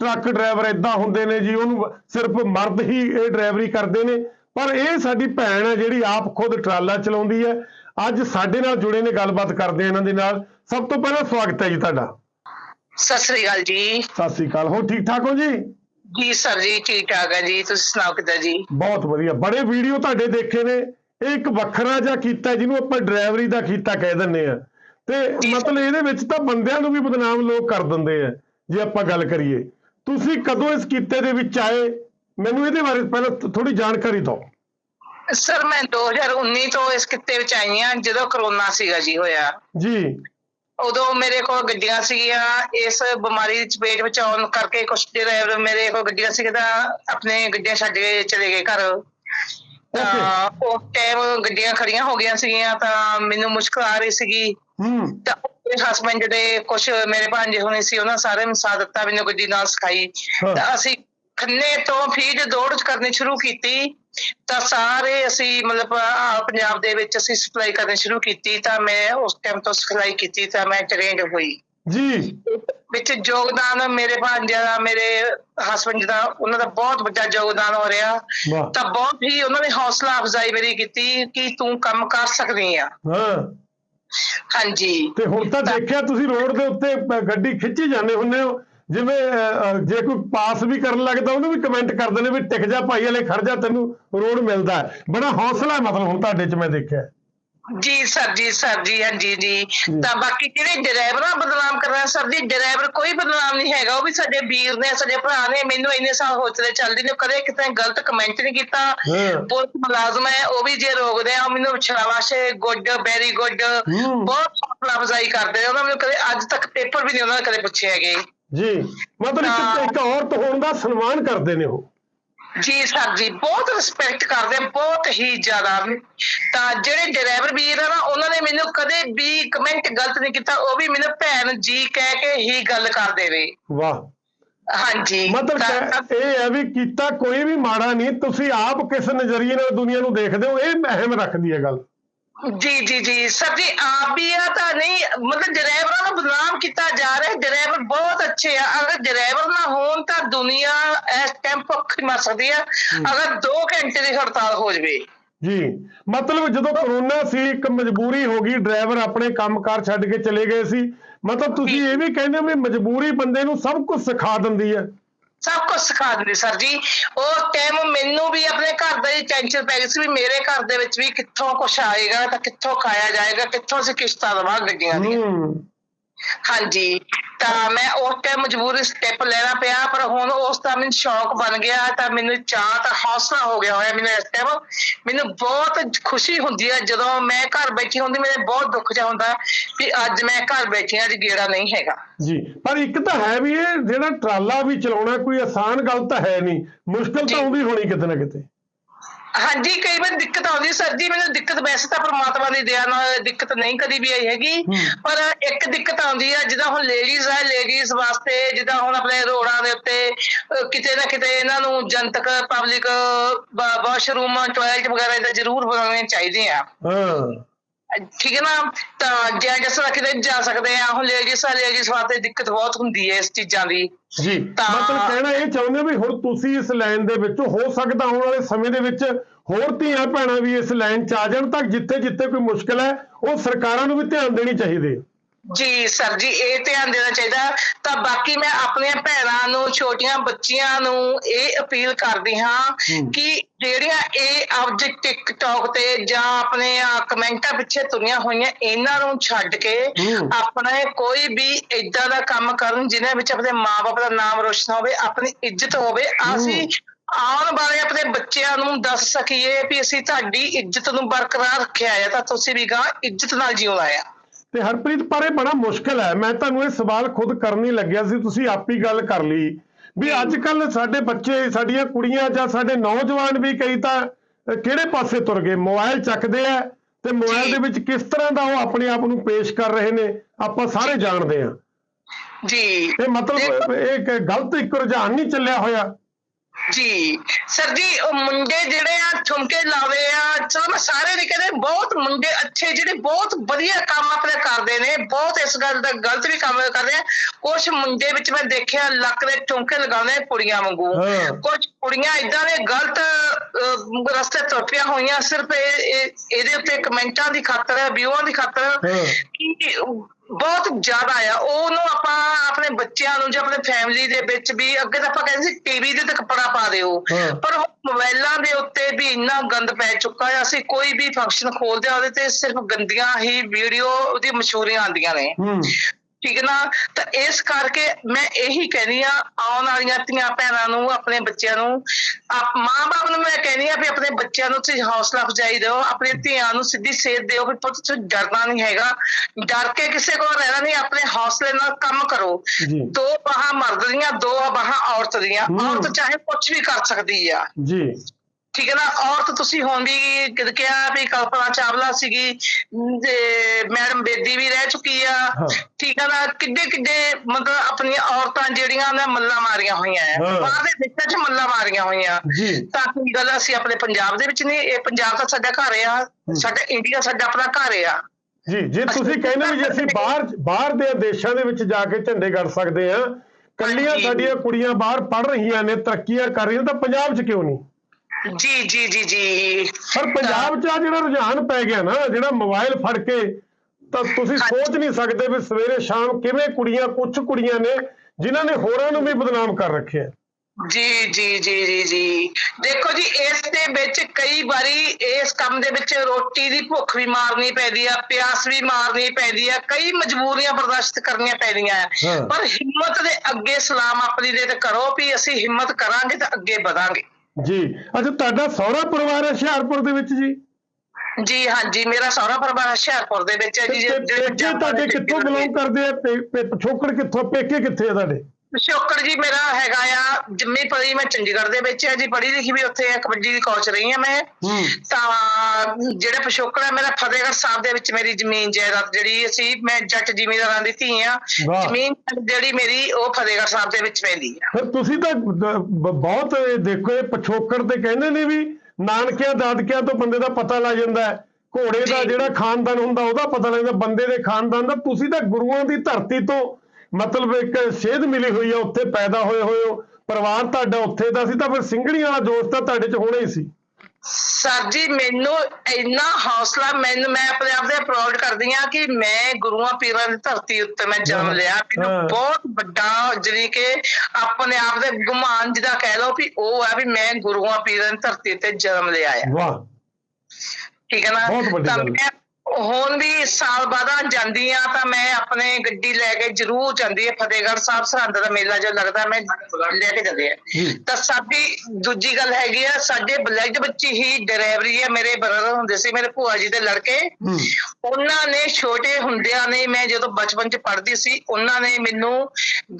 ਟਰੱਕ ਡਰਾਈਵਰ ਇਦਾਂ ਹੁੰਦੇ ਨੇ ਜੀ, ਉਹਨੂੰ ਸਿਰਫ ਮਰਦ ਹੀ ਇਹ ਡਰਾਈਵਰੀ ਕਰਦੇ ਨੇ। ਪਰ ਇਹ ਸਾਡੀ ਭੈਣ ਹੈ ਜਿਹੜੀ ਆਪ ਖੁਦ ਟਰਾਲਾ ਚਲਾਉਂਦੀ ਹੈ। ਅੱਜ ਸਾਡੇ ਨਾਲ ਜੁੜੇ ਨੇ ਗੱਲਬਾਤ ਕਰਦੇ ਆ ਇਹਨਾਂ ਦੇ ਨਾਲ। ਸਭ ਤੋਂ ਪਹਿਲਾਂ ਸਵਾਗਤ ਹੈ ਜੀ ਤੁਹਾਡਾ। ਸਤਿ ਸ੍ਰੀ ਅਕਾਲ ਜੀ। ਸਤਿ ਸ੍ਰੀ ਅਕਾਲ। ਹੋ ਠੀਕ ਠਾਕ ਹੋ ਜੀ? ਜੀ ਸਰ ਜੀ ਠੀਕ ਠਾਕ ਹੈ ਜੀ। ਤੁਸੀਂ ਸੁਣਾਓ ਕਿੱਦਾਂ ਜੀ? ਬਹੁਤ ਵਧੀਆ। ਬੜੇ ਵੀਡੀਓ ਤੁਹਾਡੇ ਦੇਖੇ ਨੇ। ਇਹ ਇੱਕ ਵੱਖਰਾ ਜਿਹਾ ਕੀਤਾ ਜਿਹਨੂੰ ਆਪਾਂ ਡਰਾਈਵਰੀ ਦਾ ਕੀਤਾ ਕਹਿ ਦਿੰਦੇ ਆ। ਤੇ ਮਤਲਬ ਇਹਦੇ ਵਿੱਚ ਤਾਂ ਬੰਦਿਆਂ ਨੂੰ ਵੀ ਬਦਨਾਮ ਲੋਕ ਕਰ ਦਿੰਦੇ ਆ ਜੇ ਆਪਾਂ ਗੱਲ ਕਰੀਏ। ਤੁਸੀਂ ਕਦੋਂ ਇਸ ਕੀਤੇ ਦੇ ਵਿੱਚ ਆਏ? ਮੈਨੂੰ ਇਹਦੇ ਬਾਰੇ ਪਹਿਲਾਂ ਥੋੜੀ ਜਾਣਕਾਰੀ ਦਿਓ। ਸਰ ਮੈਂ 2019 ਤੋਂ ਇਸ ਕਿੱਤੇ ਵਿੱਚ ਆਈ ਹਾਂ ਜਦੋਂ ਕਰੋਨਾ ਸੀਗਾ ਜੀ ਹੋਇਆ। ਜੀ। ਉਦੋਂ ਮੇਰੇ ਕੋਲ ਗੱਡੀਆਂ ਸੀਗੀਆਂ ਇਸ ਬਿਮਾਰੀ ਦੀ ਚਪੇਟ ਵਿੱਚ ਆਉਣ ਕਰਕੇ ਕੁਝ ਡਰਾਈਵਰ ਮੇਰੇ ਕੋਲ ਗੱਡੀਆਂ ਸੀ ਤਾਂ ਆਪਣੇ ਗੱਡੀਆਂ ਛੱਡ ਕੇ ਚਲੇ ਗਏ ਘਰ। ਤਾਂ ਉਹ ਟਾਈਮ ਗੱਡੀਆਂ ਖੜੀਆਂ ਹੋ ਗਈਆਂ ਸੀਗੀਆਂ ਤਾਂ ਮੈਨੂੰ ਮੁਸ਼ਕਲ ਆ ਰਹੀ ਸੀਗੀ। ਹੂੰ। ਤਾਂ ਮੇਰੇ ਹਸਬੰਡ ਦੇ ਕੁਝ ਮੇਰੇ ਭਾਂਜੇ ਹੋਣੇ ਸੀ ਉਹਨਾਂ ਸਾਰਿਆਂ ਨੇ ਸਾਥ ਦਿੱਤਾ ਮੈਨੂੰ ਗੱਡੀ ਨਾਲ ਸਿਖਾਈ। ਤਾਂ ਅਸੀਂ ਖੰਨੇ ਤੋਂ ਫੀਡ ਦੌੜ ਕਰਨੀ ਸ਼ੁਰੂ ਕੀਤੀ ਤਾਂ ਸਾਰੇ ਅਸੀਂ ਮਤਲਬ ਪੰਜਾਬ ਦੇ ਵਿੱਚ ਅਸੀਂ ਸਪਲਾਈ ਕਰਨੀ ਸ਼ੁਰੂ ਕੀਤੀ ਤਾਂ ਮੈਂ ਉਸ ਟਾਈਮ ਤੋਂ ਸਿਖਲਾਈ ਕੀਤੀ ਤਾਂ ਮੈਂ ਟ੍ਰੇਨਡ ਹੋਈ। ਜੀ। ਵਿੱਚ ਯੋਗਦਾਨ ਮੇਰੇ ਭਾਂਜਿਆਂ ਦਾ ਮੇਰੇ ਹਸਬੰਡ ਦਾ ਉਹਨਾਂ ਦਾ ਬਹੁਤ ਵੱਡਾ ਯੋਗਦਾਨ ਹੋ ਰਿਹਾ। ਤਾਂ ਬਹੁਤ ਹੀ ਉਹਨਾਂ ਨੇ ਹੌਸਲਾ ਅਫਜ਼ਾਈ ਮੇਰੀ ਕੀਤੀ ਕਿ ਤੂੰ ਕੰਮ ਕਰ ਸਕਦੀ ਆ। ਹਾਂ। ਹਾਂਜੀ। ਤੇ ਹੁਣ ਤਾਂ ਦੇਖਿਆ ਤੁਸੀਂ ਰੋਡ ਦੇ ਉੱਤੇ ਗੱਡੀ ਖਿੱਚੀ ਜਾਂਦੇ ਹੁੰਦੇ ਹੋ। ਜਿਵੇਂ ਜੇ ਕੋਈ ਪਾਸ ਵੀ ਕਰਨ ਲੱਗਦਾ ਉਹਨੂੰ ਵੀ ਕਮੈਂਟ ਕਰਦੇ ਨੇ ਵੀ ਟਿਕ ਜਾ ਭਾਈ ਹਲੇ ਖੜ ਜਾ ਤੈਨੂੰ ਰੋਡ ਮਿਲਦਾ। ਬੜਾ ਹੌਸਲਾ ਮਤਲਬ ਹੁਣ ਤੁਹਾਡੇ 'ਚ ਮੈਂ ਦੇਖਿਆ ਜੀ ਸਰ ਜੀ ਸਰ ਜੀ ਹਾਂਜੀ ਜੀ ਤਾਂ ਬਾਕੀ ਜਿਹੜੇ ਡਰਾਈਵਰਾਂ ਬਦਨਾਮ ਕਰ ਰਹੇ ਸਰ ਜੀ ਡਰਾਈਵਰ ਕੋਈ ਬਦਨਾਮ ਨਹੀਂ ਹੈਗਾ ਉਹ ਵੀ ਸਾਡੇ ਵੀਰ ਨੇ ਸਾਡੇ ਭਰਾ ਨੇ ਮੈਨੂੰ ਇੰਨੇ ਸਾਲ ਹੋ ਚਲੇ ਚੱਲਦੀ ਨੇ ਕਦੇ ਕਿਤੇ ਗਲਤ ਕਮੈਂਟ ਨਹੀਂ ਕੀਤਾ। ਪੁਲਿਸ ਮੁਲਾਜ਼ਮ ਹੈ ਉਹ ਵੀ ਜੇ ਰੋਕਦੇ ਆ ਮੈਨੂੰ ਸ਼ਾਬਾਸ਼ੇ ਗੁੱਡ ਵੈਰੀ ਗੁੱਡ। ਬਹੁਤ ਹੌਸਲਾ ਅਫਜ਼ਾਈ ਕਰਦੇ ਉਹਨਾਂ ਮੈਨੂੰ ਕਦੇ ਅੱਜ ਤੱਕ ਪੇਪਰ ਵੀ ਨਹੀਂ ਉਹਨਾਂ ਨੇ ਕਦੇ ਪੁੱਛੇ ਹੈਗੇ ਜੀ ਮਤਲਬ ਇੱਕ ਔਰਤ ਹੋਣ ਦਾ ਸਨਮਾਨ ਕਰਦੇ ਨੇ ਉਹ। ਜੀ ਸਰ ਜੀ ਬਹੁਤ ਰਿਸਪੈਕਟ ਕਰਦੇ ਬਹੁਤ ਹੀ ਜ਼ਿਆਦਾ। ਤਾਂ ਜਿਹੜੇ ਡਰਾਈਵਰ ਵੀਰ ਆ ਨਾ ਉਹਨਾਂ ਨੇ ਮੈਨੂੰ ਕਦੇ ਵੀ ਕਮੈਂਟ ਗਲਤ ਨਹੀਂ ਕੀਤਾ ਉਹ ਵੀ ਮੈਨੂੰ ਭੈਣ ਜੀ ਕਹਿ ਕੇ ਹੀ ਗੱਲ ਕਰਦੇ ਨੇ। ਵਾਹ। ਹਾਂਜੀ। ਮਤਲਬ ਇਹ ਹੈ ਵੀ ਕੀਤਾ ਕੋਈ ਵੀ ਮਾੜਾ ਨਹੀਂ ਤੁਸੀਂ ਆਪ ਕਿਸ ਨਜ਼ਰੀਏ ਨਾਲ ਦੁਨੀਆ ਨੂੰ ਦੇਖਦੇ ਹੋ ਇਹ ਅਹਿਮ ਰੱਖਦੀ ਹੈ ਗੱਲ। ਜੀ ਜੀ ਜੀ। ਸਰ ਜੀ ਆਪ ਵੀ ਆ ਤਾਂ ਨਹੀਂ ਮਤਲਬ ਡਰਾਈਵਰਾਂ ਨੂੰ ਬਦਨਾਮ ਕੀਤਾ ਜਾ ਰਿਹਾ ਡਰਾਈਵਰ ਬਹੁਤ ਅੱਛੇ ਆ। ਅਗਰ ਡਰਾਈਵਰ ਨਾ ਹੋਣ ਤਾਂ ਦੁਨੀਆ ਇਸ ਟਾਈਮ ਭੁੱਖ ਮਰ ਸਕਦੀ ਆ। ਅਗਰ 2 ਘੰਟੇ ਦੀ ਹੜਤਾਲ ਹੋ ਜਵੇ। ਜੀ। ਮਤਲਬ ਜਦੋਂ ਕਰੋਨਾ ਸੀ ਇੱਕ ਮਜਬੂਰੀ ਹੋ ਗਈ। ਡਰਾਈਵਰ ਆਪਣੇ ਕੰਮਕਾਰ ਛੱਡ ਕੇ ਚਲੇ ਗਏ ਸੀ। ਮਤਲਬ ਤੁਸੀਂ ਇਹ ਵੀ ਕਹਿੰਦੇ ਹੋ ਵੀ ਮਜਬੂਰੀ ਬੰਦੇ ਨੂੰ ਸਭ ਕੁਝ ਸਿਖਾ ਦਿੰਦੀ ਹੈ। ਸਭ ਕੁਝ ਸਿਖਾ ਦਿੰਦੇ ਸਰ ਜੀ। ਉਹ ਟਾਈਮ ਮੈਨੂੰ ਵੀ ਆਪਣੇ ਘਰ ਦਾ ਹੀ ਟੈਨਸ਼ਨ ਪੈ ਗਈ ਸੀ ਵੀ ਮੇਰੇ ਘਰ ਦੇ ਵਿੱਚ ਵੀ ਕਿੱਥੋਂ ਕੁਛ ਆਏਗਾ ਤਾਂ ਕਿੱਥੋਂ ਖਾਇਆ ਜਾਏਗਾ, ਕਿੱਥੋਂ ਅਸੀਂ ਕਿਸ਼ਤਾਂ ਦੇਵਾਂ ਲੱਗੀਆਂ ਦੀਆਂ। ਹਾਂਜੀ। ਤਾਂ ਮੈਂ ਉਸ ਟਾਈਮ ਮਜਬੂਰੀ ਸਟੈਪ ਲੈਣਾ ਪਿਆ ਪਰ ਹੁਣ ਉਸ ਦਾ ਮੈਨੂੰ ਸ਼ੌਕ ਬਣ ਗਿਆ ਤਾਂ ਮੈਨੂੰ ਚਾਹ ਤਾਂ ਹੌਸਲਾ ਹੋ ਗਿਆ ਹੋਇਆ ਮੈਨੂੰ ਇਸ ਟਾਈਮ ਮੈਨੂੰ ਬਹੁਤ ਖੁਸ਼ੀ ਹੁੰਦੀ ਹੈ ਜਦੋਂ ਮੈਂ ਘਰ ਬੈਠੀ ਹੁੰਦੀ ਮੇਰੇ ਬਹੁਤ ਦੁੱਖ ਜਿਹਾ ਹੁੰਦਾ ਵੀ ਅੱਜ ਮੈਂ ਘਰ ਬੈਠੀ ਹਾਂ ਅੱਜ ਗੇੜਾ ਨਹੀਂ ਹੈਗਾ। ਜੀ ਪਰ ਇੱਕ ਤਾਂ ਹੈ ਵੀ ਇਹ ਜਿਹੜਾ ਟਰਾਲਾ ਵੀ ਚਲਾਉਣਾ ਕੋਈ ਆਸਾਨ ਗੱਲ ਤਾਂ ਹੈ ਨਹੀਂ। ਮੁਸ਼ਕਲ ਜੀ। ਤਾਂ ਆਉਂਦੀ ਹੋਣੀ ਕਿਤੇ ਨਾ ਕਿਤੇ। ਹਾਂਜੀ ਕਈ ਵਾਰ ਦਿੱਕਤ ਆਉਂਦੀ ਸਰ ਜੀ ਮੈਨੂੰ ਦਿੱਕਤ ਵੈਸੇ ਤਾਂ ਪ੍ਰਮਾਤਮਾ ਦੀ ਦਇਆ ਨਾਲ ਦਿੱਕਤ ਨਹੀਂ ਕਦੀ ਵੀ ਆਈ ਹੈਗੀ। ਪਰ ਇੱਕ ਦਿੱਕਤ ਆਉਂਦੀ ਆ ਜਿੱਦਾਂ ਹੁਣ ਲੇਡੀਜ਼ ਆ ਲੇਡੀਜ਼ ਵਾਸਤੇ ਜਿੱਦਾਂ ਹੁਣ ਆਪਣੇ ਰੋਡਾਂ ਦੇ ਉੱਤੇ ਕਿਤੇ ਨਾ ਕਿਤੇ ਇਹਨਾਂ ਨੂੰ ਜਨਤਕ ਪਬਲਿਕ ਵਾਸ਼ਰੂਮ ਟਾਇਲਟ ਵਗੈਰਾ ਇਹਦਾ ਜ਼ਰੂਰ ਬਣਾਉਣੇ ਚਾਹੀਦੇ ਆ ਹਾਂ। ਠੀਕ ਹੈ ਨਾ? ਤਾਂ ਜੈਂਟਸ ਦਾ ਕਿਤੇ ਨੀ ਜਾ ਸਕਦੇ ਆ। ਹੁਣ ਲੇਡੀਜ਼ ਆ ਲੇਡੀਜ਼ ਵਾਸਤੇ ਦਿੱਕਤ ਬਹੁਤ ਹੁੰਦੀ ਹੈ ਇਸ ਚੀਜ਼ਾਂ ਦੀ। ਜੀ ਮਤਲਬ ਕਹਿਣਾ ਇਹ ਚਾਹੁੰਦੇ ਹੋ ਵੀ ਹੁਣ ਤੁਸੀਂ ਇਸ ਲਾਈਨ ਦੇ ਵਿੱਚ ਹੋ ਸਕਦਾ ਆਉਣ ਵਾਲੇ ਸਮੇਂ ਦੇ ਵਿੱਚ ਹੋਰ ਧੀਆਂ ਭੈਣਾਂ ਵੀ ਇਸ ਲਾਈਨ 'ਚ ਆ ਜਾਣ ਤਾਂ ਜਿੱਥੇ ਜਿੱਥੇ ਕੋਈ ਮੁਸ਼ਕਲ ਹੈ ਉਹ ਸਰਕਾਰਾਂ ਨੂੰ ਵੀ ਧਿਆਨ ਦੇਣੀ ਚਾਹੀਦੀ ਹੈ। ਜੀ ਸਰ ਜੀ ਇਹ ਧਿਆਨ ਦੇਣਾ ਚਾਹੀਦਾ ਤਾਂ ਬਾਕੀ ਮੈਂ ਆਪਣੀਆਂ ਭੈਣਾਂ ਨੂੰ ਛੋਟੀਆਂ ਬੱਚੀਆਂ ਨੂੰ ਇਹ ਅਪੀਲ ਕਰਦੀ ਹਾਂ। ਕਿ ਜਿਹੜੀਆਂ ਇਹ ਆਪਦੇ ਟਿਕਟੌਕ ਤੇ ਜਾਂ ਆਪਣੇ ਕਮੈਂਟਾਂ ਪਿੱਛੇ ਤੁਰੀਆਂ ਹੋਈਆਂ ਇਹਨਾਂ ਨੂੰ ਛੱਡ ਕੇ। ਆਪਣੇ ਕੋਈ ਵੀ ਇਦਾਂ ਦਾ ਕੰਮ ਕਰਨ ਜਿਹਦੇ ਵਿੱਚ ਆਪਣੇ ਮਾਪੇ ਦਾ ਨਾਮ ਰੋਸ਼ਨ ਹੋਵੇ ਆਪਣੀ ਇੱਜ਼ਤ ਹੋਵੇ ਅਸੀਂ ਆਉਣ ਵਾਲੇ ਆਪਣੇ ਬੱਚਿਆਂ ਨੂੰ ਦੱਸ ਸਕੀਏ ਵੀ ਅਸੀਂ ਤੁਹਾਡੀ ਇੱਜ਼ਤ ਨੂੰ ਬਰਕਰਾਰ ਰੱਖਿਆ ਹੈ ਤਾਂ ਤੁਸੀਂ ਵੀ ਗਾਂ ਇੱਜ਼ਤ ਨਾਲ ਜਿਉਣਾ ਆ ਤੇ ਹਰਪ੍ਰੀਤ ਪਰ ਇਹ ਬੜਾ ਮੁਸ਼ਕਲ ਹੈ। ਮੈਂ ਤੁਹਾਨੂੰ ਇਹ ਸਵਾਲ ਖੁਦ ਕਰਨ ਹੀ ਲੱਗਿਆ ਸੀ ਤੁਸੀਂ ਆਪ ਹੀ ਗੱਲ ਕਰ ਲਈ। ਵੀ ਅੱਜ ਕੱਲ ਸਾਡੇ ਬੱਚੇ ਸਾਡੀਆਂ ਕੁੜੀਆਂ ਜਾਂ ਸਾਡੇ ਨੌਜਵਾਨ ਵੀ ਕਈ ਤਾਂ ਕਿਹੜੇ ਪਾਸੇ ਤੁਰ ਗਏ? ਮੋਬਾਈਲ ਚੱਕਦੇ ਆ ਤੇ ਮੋਬਾਈਲ। ਦੇ ਵਿੱਚ ਕਿਸ ਤਰ੍ਹਾਂ ਦਾ ਉਹ ਆਪਣੇ ਆਪ ਨੂੰ ਪੇਸ਼ ਕਰ ਰਹੇ ਨੇ ਆਪਾਂ ਸਾਰੇ ਜਾਣਦੇ ਹਾਂ। ਜੀ। ਇਹ ਮਤਲਬ ਇਹ ਗਲਤ ਇੱਕ ਰੁਝਾਨ ਨਹੀਂ ਚੱਲਿਆ ਹੋਇਆ। ਜੀ ਸਰ ਜੀ ਉਹ ਮੁੰਡੇ ਜਿਹੜੇ ਆ ਠੁਮਕੇ ਲਾਵੇ ਆ ਚਲੋ ਮੈਂ ਸਾਰੇ ਨਹੀਂ ਕਹਿੰਦੇ ਬਹੁਤ ਮੁੰਡੇ ਅੱਛੇ ਜਿਹੜੇ ਬਹੁਤ ਵਧੀਆ ਕੰਮ ਆਪਣੇ ਕਰਦੇ ਨੇ ਬਹੁਤ ਇਸ ਗੱਲ ਦਾ ਗਲਤ ਵੀ ਕੰਮ ਕਰਦੇ ਆ ਕੁਝ ਮੁੰਡੇ ਵਿੱਚ ਮੈਂ ਦੇਖਿਆ ਲੱਕ ਦੇ ਠੁਮਕੇ ਲਗਾਉਂਦੇ ਕੁੜੀਆਂ ਵਾਂਗੂ। ਕੁਝ ਕੁੜੀਆਂ ਇਦਾਂ ਦੇ ਗਲਤ ਰਸਤੇ ਤੁਰ ਪਈਆਂ ਹੋਈਆਂ ਸਿਰਫ ਇਹ- ਇਹ- ਇਹਦੇ ਉੱਤੇ ਕਮੈਂਟਾਂ ਦੀ ਖਾਤਰ ਵਿਊਆਂ ਦੀ ਖਾਤਰ। ਕਿ ਬਹੁਤ ਜ਼ਿਆਦਾ ਆ। ਉਹਨੂੰ ਆਪਾਂ ਆਪਣੇ ਬੱਚਿਆਂ ਨੂੰ ਜਾਂ ਆਪਣੇ ਫੈਮਿਲੀ ਦੇ ਵਿੱਚ ਵੀ ਅੱਗੇ ਤਾਂ ਆਪਾਂ ਕਹਿੰਦੇ ਸੀ ਟੀਵੀ ਦੇ ਤੇ ਕੱਪੜਾ ਪਾ ਦਿਓ। ਪਰ ਹੁਣ ਮੋਬਾਈਲਾਂ ਦੇ ਉੱਤੇ ਵੀ ਇੰਨਾ ਗੰਦ ਪੈ ਚੁੱਕਾ ਹੈ ਅਸੀਂ ਕੋਈ ਵੀ ਫੰਕਸ਼ਨ ਖੋਲਦੇ ਆ ਉਹਦੇ ਤੇ ਸਿਰਫ ਗੰਦੀਆਂ ਹੀ ਵੀਡੀਓ ਉਹਦੀ ਮਸ਼ਹੂਰੀਆਂ ਆਉਂਦੀਆਂ ਨੇ। ਠੀਕ ਨਾ ਤਾਂ ਇਸ ਕਰਕੇ ਮੈਂ ਇਹੀ ਕਹਿੰਦੀ ਆ ਆਉਣ ਵਾਲੀਆਂ ਧੀਆਂ ਭੈਣਾਂ ਨੂੰ ਆਪਣੇ ਬੱਚਿਆਂ ਨੂੰ ਆਪ ਮਾਂ-ਬਾਪ ਨੂੰ ਮੈਂ ਕਹਿੰਦੀ ਆ ਵੀ ਆਪਣੇ ਬੱਚਿਆਂ ਨੂੰ ਤੁਸੀਂ ਹੌਸਲਾ ਅਫਜ਼ਾਈ ਦਿਓ ਆਪਣੇ ਧੀਆਂ ਨੂੰ ਸਿੱਧੀ ਸੇਧ ਦਿਓ ਵੀ ਪੁੱਤ ਤੂੰ ਡਰਨਾ ਨਹੀਂ ਹੈਗਾ। ਡਰ ਕੇ ਕਿਸੇ ਕੋਲ ਰਹਿਣਾ ਨਹੀਂ ਆਪਣੇ ਹੌਸਲੇ ਨਾਲ ਕੰਮ ਕਰੋ। ਦੋ ਬਾਹਾਂ ਮਰਦ ਦੀਆਂ ਦੋ ਬਾਹਾਂ ਔਰਤ ਦੀਆਂ। ਔਰਤ ਚਾਹੇ ਕੁਝ ਵੀ ਕਰ ਸਕਦੀ ਆ। ਜੀ। ਠੀਕ ਹੈ ਨਾ ਔਰਤ ਤੁਸੀਂ ਹੁਣ ਵੀ ਕਿਹਾ ਵੀ ਕਲਪਨਾ ਚਾਵਲਾ ਸੀਗੀ ਤੇ ਮੈਡਮ ਬੇਦੀ ਵੀ ਰਹਿ ਚੁੱਕੀ ਆ। ਠੀਕ ਹੈ ਨਾ ਕਿੱਡੇ ਕਿੱਡੇ ਮਤਲਬ ਆਪਣੀਆਂ ਔਰਤਾਂ ਜਿਹੜੀਆਂ ਨੇ ਮੱਲਾ ਮਾਰੀਆਂ ਹੋਈਆਂ ਆ। ਬਾਹਰ ਦੇ ਦੇਸ਼ਾਂ 'ਚ ਮੱਲਾ ਮਾਰੀਆਂ ਹੋਈਆਂ। ਜੀ। ਤਾਂ ਕੀ ਗੱਲ ਅਸੀਂ ਆਪਣੇ ਪੰਜਾਬ ਦੇ ਵਿੱਚ ਨਹੀਂ ਇਹ ਪੰਜਾਬ ਤਾਂ ਸਾਡਾ ਘਰ ਆ ਸਾਡਾ ਇੰਡੀਆ ਸਾਡਾ ਆਪਣਾ ਘਰ ਆ। ਜੀ ਜੇ ਤੁਸੀਂ ਕਹਿੰਦੇ ਵੀ ਜੇ ਅਸੀਂ ਬਾਹਰ ਬਾਹਰ ਦੇ ਦੇਸ਼ਾਂ ਦੇ ਵਿੱਚ ਜਾ ਕੇ ਝੰਡੇ ਗੜ ਸਕਦੇ ਆ ਕੱਲੀਆਂ। ਸਾਡੀਆਂ ਕੁੜੀਆਂ ਬਾਹਰ ਪੜ ਰਹੀਆਂ ਨੇ ਤਰੱਕੀਆਂ ਕਰ ਰਹੀਆਂ ਤਾਂ ਪੰਜਾਬ 'ਚ ਕਿਉਂ ਨਹੀਂ? ਜੀ ਜੀ ਜੀ ਜੀ। ਪਰ ਪੰਜਾਬ 'ਚ ਆ ਜਿਹੜਾ ਰੁਝਾਨ ਪੈ ਗਿਆ ਨਾ ਜਿਹੜਾ ਮੋਬਾਈਲ ਫੜ ਕੇ ਤਾਂ ਤੁਸੀਂ ਸੋਚ ਨਹੀਂ ਸਕਦੇ ਵੀ ਸਵੇਰੇ ਸ਼ਾਮ ਕਿਵੇਂ ਕੁੜੀਆਂ ਕੁਝ ਕੁੜੀਆਂ ਨੇ ਜਿਨ੍ਹਾਂ ਨੇ ਹੋਰਾਂ ਨੂੰ ਵੀ ਬਦਨਾਮ ਕਰ ਰੱਖਿਆ ਜੀ ਜੀ ਜੀ ਜੀ ਜੀ। ਦੇਖੋ ਜੀ ਇਸ ਦੇ ਵਿੱਚ ਕਈ ਵਾਰੀ ਇਸ ਕੰਮ ਦੇ ਵਿੱਚ ਰੋਟੀ ਦੀ ਭੁੱਖ ਵੀ ਮਾਰਨੀ ਪੈਂਦੀ ਆ ਪਿਆਸ ਵੀ ਮਾਰਨੀ ਪੈਂਦੀ ਆ ਕਈ ਮਜਬੂਰੀਆਂ ਬਰਦਾਸ਼ਤ ਕਰਨੀਆਂ ਪੈਂਦੀਆਂ ਆ। ਪਰ ਹਿੰਮਤ ਦੇ ਅੱਗੇ ਸਲਾਮ ਆਪਣੀ ਦੇ ਤੇ ਕਰੋ ਵੀ ਅਸੀਂ ਹਿੰਮਤ ਕਰਾਂਗੇ ਤਾਂ ਅੱਗੇ ਵਧਾਂਗੇ। ਜੀ। ਅੱਛਾ ਤੁਹਾਡਾ ਸਹੁਰਾ ਪਰਿਵਾਰ ਹੈ ਹੁਸ਼ਿਆਰਪੁਰ ਦੇ ਵਿੱਚ ਜੀ? ਜੀ ਹਾਂਜੀ ਮੇਰਾ ਸਹੁਰਾ ਪਰਿਵਾਰ ਹੁਸ਼ਿਆਰਪੁਰ ਦੇ ਵਿੱਚ ਹੈ ਜੀ ਜਿਹੜੇ ਤੁਹਾਡੇ ਕਿੱਥੋਂ ਬਿਲੋਂਗ ਕਰਦੇ ਆ? ਪਿਛੋਕੜ ਕਿੱਥੋਂ? ਪੇਕੇ ਕਿੱਥੇ ਆ ਤੁਹਾਡੇ? ਪਿਛੋਕੜ ਜੀ ਮੇਰਾ ਹੈਗਾ ਆ ਜੰਮੀ ਪਲੀ ਮੈਂ ਚੰਡੀਗੜ੍ਹ ਦੇ ਵਿੱਚ ਹੈ ਜੀ ਪੜ੍ਹੀ ਲਿਖੀ ਵੀ ਉੱਥੇ ਆ ਕਬੱਡੀ ਦੀ ਕੋਚ ਰਹੀ ਹਾਂ ਮੈਂ। ਤਾਂ ਜਿਹੜੇ ਪਿਛੋਕੜ ਹੈ ਮੇਰਾ ਫਤਿਹਗੜ੍ਹ ਸਾਹਿਬ ਦੇ ਵਿੱਚ ਮੇਰੀ ਜ਼ਮੀਨ ਜਾਇਦਾਦ ਜਿਹੜੀ ਅਸੀਂ ਮੈਂ ਜੱਟ ਜ਼ਿਮੀਂਦਾਰਾਂ ਦੀ ਧੀ ਆ। ਜ਼ਮੀਨ ਜਿਹੜੀ ਮੇਰੀ ਉਹ ਫਤਿਹਗੜ੍ਹ ਸਾਹਿਬ ਦੇ ਵਿੱਚ ਪੈਂਦੀ ਆ। ਫਿਰ ਤੁਸੀਂ ਤਾਂ ਬਹੁਤ ਦੇਖੋ ਇਹ ਪਿਛੋਕੜ ਤੇ ਕਹਿੰਦੇ ਨੇ ਵੀ ਨਾਨਕਿਆਂ ਦਾਦਕਿਆਂ ਤੋਂ ਬੰਦੇ ਦਾ ਪਤਾ ਲੱਗ ਜਾਂਦਾ ਹੈ। ਘੋੜੇ ਦਾ। ਜਿਹੜਾ ਖਾਨਦਾਨ ਹੁੰਦਾ ਉਹਦਾ ਪਤਾ ਲੱਗਦਾ ਬੰਦੇ ਦੇ ਖਾਨਦਾਨ ਦਾ। ਤੁਸੀਂ ਤਾਂ ਗੁਰੂਆਂ ਦੀ ਧਰਤੀ ਤੋਂ ਮਤਲਬ ਇੱਕ ਸੇਧ ਮਿਲੀ ਹੋਈ ਆ ਉੱਥੇ ਪੈਦਾ ਹੋਏ ਹੋਏ ਹੋ ਪਰਿਵਾਰ ਤੁਹਾਡਾ ਉੱਥੇ ਦਾ ਸੀ ਤਾਂ ਫਿਰ ਸਿੰਘਣੀਆਂ ਵਾਲਾ ਜੋਸ਼ ਤਾਂ ਤੁਹਾਡੇ 'ਚ ਹੋਣਾ ਹੀ ਸੀ ਸਰ ਜੀ ਮੈਨੂੰ ਇੰਨਾ ਹੌਸਲਾ ਮੈਨੂੰ ਮੈਂ ਆਪਣੇ ਆਪ ਦੇ ਪ੍ਰਾਊਡ ਕਰਦੀ ਆ ਕਿ ਮੈਂ ਗੁਰੂਆਂ ਪੀਰਾਂ ਦੀ ਧਰਤੀ ਉੱਤੇ ਮੈਂ ਜਨਮ। ਲਿਆ। ਮੈਨੂੰ ਬਹੁਤ ਵੱਡਾ ਜਿਹੜੀ ਕਿ ਆਪਣੇ ਆਪ ਦੇ ਗੁਮਾਨ ਜਿਹਦਾ ਕਹਿ ਲਓ ਵੀ ਉਹ ਆ ਵੀ ਮੈਂ ਗੁਰੂਆਂ ਪੀਰਾਂ ਦੀ ਧਰਤੀ ਉੱਤੇ ਜਨਮ ਲਿਆ ਆ ਵਾਹ ਠੀਕ ਹੈ ਨਾ ਤਾਂ। ਮੈਂ ਹੁਣ ਵੀ ਸਾਲ ਬਾਅਦਾਂ ਜਾਂਦੀ ਆ ਤਾਂ ਮੈਂ ਆਪਣੇ ਗੱਡੀ ਲੈ ਕੇ ਜ਼ਰੂਰ ਜਾਂਦੀ ਆ ਫਤਿਹਗੜ੍ਹ ਸਾਹਿਬ ਸਰਹੰਦ ਦਾ ਮੇਲਾ ਜੋ ਲੱਗਦਾ ਮੈਂ ਲੈ ਕੇ ਜਾਂਦੀ ਆ। ਤਾਂ ਸਾਡੀ ਦੂਜੀ ਗੱਲ ਹੈਗੀ ਆ ਸਾਡੇ ਬਲੱਡ ਵਿੱਚ ਹੀ ਡਰਾਈਵਰੀ ਆ ਮੇਰੇ ਬਰਦਰ ਹੁੰਦੇ ਸੀ ਮੇਰੇ ਭੂਆ ਜੀ ਦੇ ਲੜਕੇ। ਹੂੰ। ਉਹਨਾਂ ਨੇ ਛੋਟੇ ਹੁੰਦਿਆਂ ਨੇ ਮੈਂ ਜਦੋਂ ਬਚਪਨ ਚ ਪੜ੍ਹਦੀ ਸੀ ਉਹਨਾਂ ਨੇ ਮੈਨੂੰ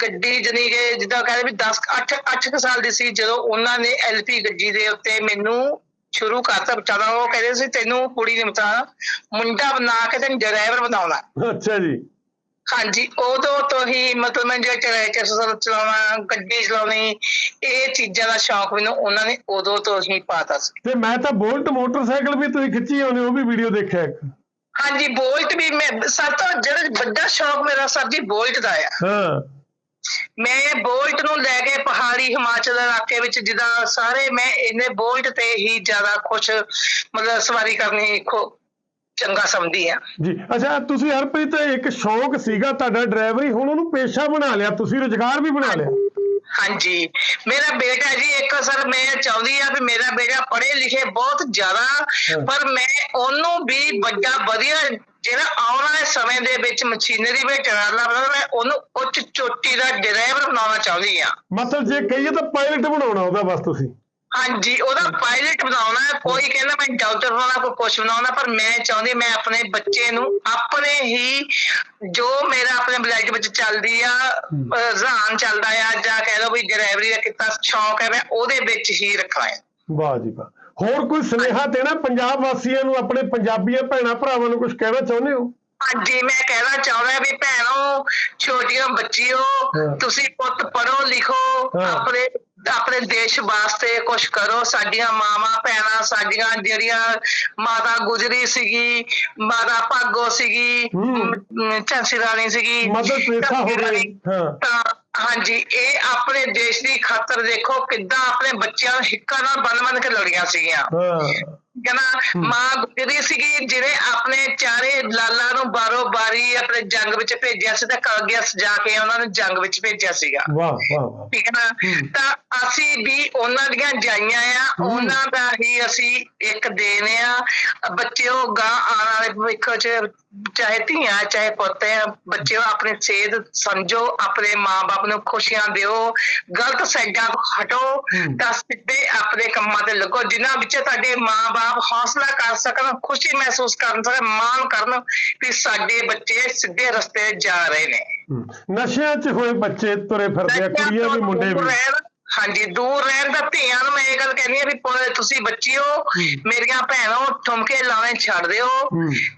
ਗੱਡੀ ਜਣੀ ਕਿ ਜਿੱਦਾਂ ਕਹਿੰਦੇ ਵੀ 10 8 8 ਕੁ ਸਾਲ ਦੀ ਸੀ ਜਦੋਂ ਉਹਨਾਂ ਨੇ ਐਲਪੀ ਗੱਡੀ ਦੇ ਉੱਤੇ ਮੈਨੂੰ ਸ਼ੁਰੂ ਕਰਤਾ ਬਚਾਉਣਾ ਉਹ ਕਹਿੰਦੇ ਸੀ ਤੈਨੂੰ ਕੁੜੀ ਨਹੀਂ ਬਚਾਉਣਾ ਮੁੰਡਾ ਬਣਾ ਕੇ ਤੈਨੂੰ ਡਰਾਈਵਰ ਬਣਾਉਣਾ ਅੱਛਾ ਜੀ। ਹਾਂਜੀ ਉਦੋਂ ਤੋਂ ਹੀ ਮਤਲਬ ਮੈਂ ਜਿਹੜਾ ਟਰੈਕਟਰ ਚਲਾਉਣਾ ਗੱਡੀ ਚਲਾਉਣੀ ਇਹ ਚੀਜ਼ਾਂ ਦਾ ਸ਼ੌਕ ਮੈਨੂੰ ਉਹਨਾਂ ਨੇ ਉਦੋਂ ਤੋਂ ਹੀ ਪਾਤਾ ਸੀ। ਤੇ ਮੈਂ ਤਾਂ ਬੋਲਟ ਮੋਟਰਸਾਈਕਲ ਵੀ ਤੁਸੀਂ ਖਿੱਚੀ ਆਉਂਦੇ ਉਹ ਵੀ ਵੀਡੀਓ ਦੇਖਿਆ ਇੱਕ। ਹਾਂਜੀ ਬੋਲਟ ਵੀ ਮੈਂ ਸਭ ਤੋਂ ਜਿਹੜਾ ਵੱਡਾ ਸ਼ੌਕ ਮੇਰਾ ਸਰ ਜੀ ਬੋਲਟ ਦਾ ਆ। ਹਾਂ। ਮੈਂ ਬੋਲਟ ਨੂੰ ਲੈ ਕੇ ਪਹਾੜੀ ਹਿਮਾਚਲ ਇਲਾਕੇ ਵਿੱਚ ਜਿੱਦਾਂ ਸਾਰੇ ਮੈਂ ਇਹਨੇ ਬੋਲਟ ਤੇ ਹੀ ਜ਼ਿਆਦਾ ਖੁਸ਼ ਮਤਲਬ ਸਵਾਰੀ ਕਰਨੀ ਖੋ ਚੰਗਾ ਸਮਝਦੀ ਆ ਜੀ ਅੱਛਾ ਤੁਸੀਂ ਹਰਪ੍ਰੀਤ ਇੱਕ ਸ਼ੌਕ ਸੀਗਾ ਤੁਹਾਡਾ ਡਰਾਈਵਰੀ ਹੁਣ ਉਹਨੂੰ ਪੇਸ਼ਾ ਬਣਾ ਲਿਆ ਤੁਸੀਂ ਰੁਜ਼ਗਾਰ ਵੀ ਬਣਾ ਲਿਆ। ਹਾਂਜੀ ਮੇਰਾ ਬੇਟਾ ਜੀ ਇੱਕ ਸਰ ਮੈਂ ਚਾਹੁੰਦੀ ਆ ਵੀ ਮੇਰਾ ਬੇਟਾ ਪੜ੍ਹੇ ਲਿਖੇ ਬਹੁਤ ਜ਼ਿਆਦਾ ਪਰ ਮੈਂ ਉਹਨੂੰ ਵੀ ਵੱਡਾ ਵਧੀਆ ਜਿਹੜਾ ਆਉਣ ਵਾਲੇ ਸਮੇਂ ਦੇ ਵਿੱਚ ਮਸ਼ੀਨਰੀ ਵਿੱਚ ਟਰਾਲਾ ਬਣਾਉਣਾ ਮੈਂ ਉਹਨੂੰ ਉੱਚ ਚੋਟੀ ਦਾ ਡਰਾਈਵਰ ਬਣਾਉਣਾ ਚਾਹੁੰਦੀ ਆ ਮਤਲਬ ਜੇ ਕਹੀਏ ਤਾਂ ਪਾਇਲਟ ਬਣਾਉਣਾ ਉਹਦਾ ਬਸ ਤੁਸੀਂ। ਹਾਂਜੀ ਉਹਦਾ ਪਾਇਲਟ ਬਣਾਉਣਾ ਹੈ। ਕੋਈ ਕਹਿੰਦਾ ਮੈਂ ਡਾਕਟਰ ਬਣਾਉਣਾ ਕੋਈ ਕੁਛ ਬਣਾਉਣਾ ਪਰ ਮੈਂ ਚਾਹੁੰਦੀ ਮੈਂ ਆਪਣੇ ਬੱਚੇ ਨੂੰ ਆਪਣੇ ਹੀ ਜੋ ਮੇਰਾ ਆਪਣੇ ਬਲੱਡ ਵਿੱਚ ਚੱਲਦੀ ਆ ਰੁਝਾਨ ਚੱਲਦਾ ਆ ਜਾਂ ਕਹਿ ਲਓ ਵੀ ਡਰਾਈਵਰੀ ਦਾ ਕਿੱਤਾ ਸ਼ੌਕ ਹੈ ਮੈਂ ਉਹਦੇ ਵਿੱਚ ਹੀ ਰੱਖਣਾ ਹੈ। ਵਾਹ ਜੀ ਵਾਹ। ਹੋਰ ਕੋਈ ਸੁਨੇਹਾ ਦੇਣਾ ਪੰਜਾਬ ਵਾਸੀਆਂ ਨੂੰ ਆਪਣੇ ਪੰਜਾਬੀਆਂ ਭੈਣਾਂ ਭਰਾਵਾਂ ਨੂੰ ਕੁਝ ਕਹਿਣਾ ਚਾਹੁੰਦੇ ਹੋ ਹਾਂਜੀ ਮੈਂ ਕਹਿਣਾ ਚਾਹੁੰਦਾ ਵੀ ਭੈਣੋ ਛੋਟੀਆਂ ਬੱਚਿਓ। ਤੁਸੀਂ ਪੁੱਤ ਪੜੋ ਲਿਖੋ। ਆਪਣੇ ਆਪਣੇ ਦੇਸ਼ ਵਾਸਤੇ ਕੁਝ ਕਰੋ ਸਾਡੀਆਂ ਮਾਵਾਂ ਭੈਣਾਂ ਸਾਡੀਆਂ ਜਿਹੜੀਆਂ ਮਾਤਾ ਗੁਜਰੀ ਸੀਗੀ ਮਾਤਾ ਭਾਗੋ ਸੀਗੀ ਝਾਂਸੀ ਰਾਣੀ ਸੀਗੀ ਮਦਰ ਟੈਰੇਸਾ ਹੋ ਗਈ। ਹਾਂ ਤਾਂ ਹਾਂਜੀ, ਇਹ ਆਪਣੇ ਦੇਸ਼ ਦੀ ਖਾਤਰ ਦੇਖੋ ਕਿੱਦਾਂ ਆਪਣੇ ਬੱਚਿਆਂ ਨੂੰ ਹਿੱਕਾਂ ਨਾਲ ਬੰਨ ਬੰਨ ਕੇ ਲੜੀਆਂ ਸੀਗੀਆਂ। ਕਹਿੰਦਾ ਮਾਂ ਗੁਜਰੀ ਸੀਗੀ ਜਿਹਨੇ ਆਪਣੇ ਚਾਰੇ ਲਾਲਾਂ ਨੂੰ ਬਾਰੋ ਬਾਰੀ ਆਪਣੇ ਜੰਗ ਵਿੱਚ ਭੇਜਿਆ ਸੀ ਤੇ ਕਾਗਿਆ ਸਜਾ ਕੇ ਉਹਨਾਂ ਨੂੰ ਜੰਗ ਵਿੱਚ ਭੇਜਿਆ ਸੀਗਾ ਵਾਹ ਵਾਹ ਠੀਕ ਹੈ ਨਾ। ਤਾਂ ਅਸੀਂ ਵੀ ਉਹਨਾਂ ਦੀਆਂ ਜਾਈਆਂ ਆ। ਉਹਨਾਂ ਦਾ ਹੀ ਅਸੀਂ ਇੱਕ ਦੇਣ ਆ ਬੱਚਿਓ ਗਾਂ ਆਉਣ ਵਾਲੇ ਭਵਿੱਖ ਚ ਚਾਹੇ ਧੀਆਂ ਚਾਹੇ ਪੁੱਤ ਆ ਬੱਚਿਓ ਆਪਣੀ ਸਿਹਤ ਸਮਝੋ ਆਪਣੇ ਮਾਪੇ ਨੂੰ ਖੁਸ਼ੀਆਂ ਦਿਓ ਗਲਤ ਸੈਡਾਂ ਤੋਂ ਹਟੋ। ਤਾਂ ਸਿੱਧੇ ਆਪਣੇ ਕੰਮਾਂ ਤੇ ਲੱਗੋ ਜਿਨ੍ਹਾਂ ਵਿੱਚ ਤੁਹਾਡੇ ਮਾਪੇ ਹੌਸਲਾ ਕਰ ਸਕਣ ਖੁਸ਼ੀ ਮਹਿਸੂਸ ਕਰਨ ਸਕਣ ਮਾਣ ਕਰਨ ਕਿ ਸਾਡੇ ਬੱਚੇ ਸਿੱਧੇ ਰਸਤੇ ਤੇ ਜਾ ਰਹੇ ਨੇ। ਨਸ਼ਿਆਂ 'ਚ ਹੋਏ ਬੱਚੇ ਤੁਰੇ ਫਿਰਦੇ ਆ ਕੁੜੀਆਂ ਵੀ ਮੁੰਡੇ ਵੀ। ਹਾਂਜੀ ਦੂਰ ਰਹਿਣ ਦਾ ਧੀਆਂ ਨੂੰ ਮੈਂ ਇਹ ਗੱਲ ਕਹਿੰਦੀ ਆ ਵੀ ਤੁਸੀਂ ਬੱਚਿਓ ਮੇਰੀਆਂ ਭੈਣੋ ਠੁਮਕੇ ਲਾਉਣੇ ਛੱਡ ਦਿਓ।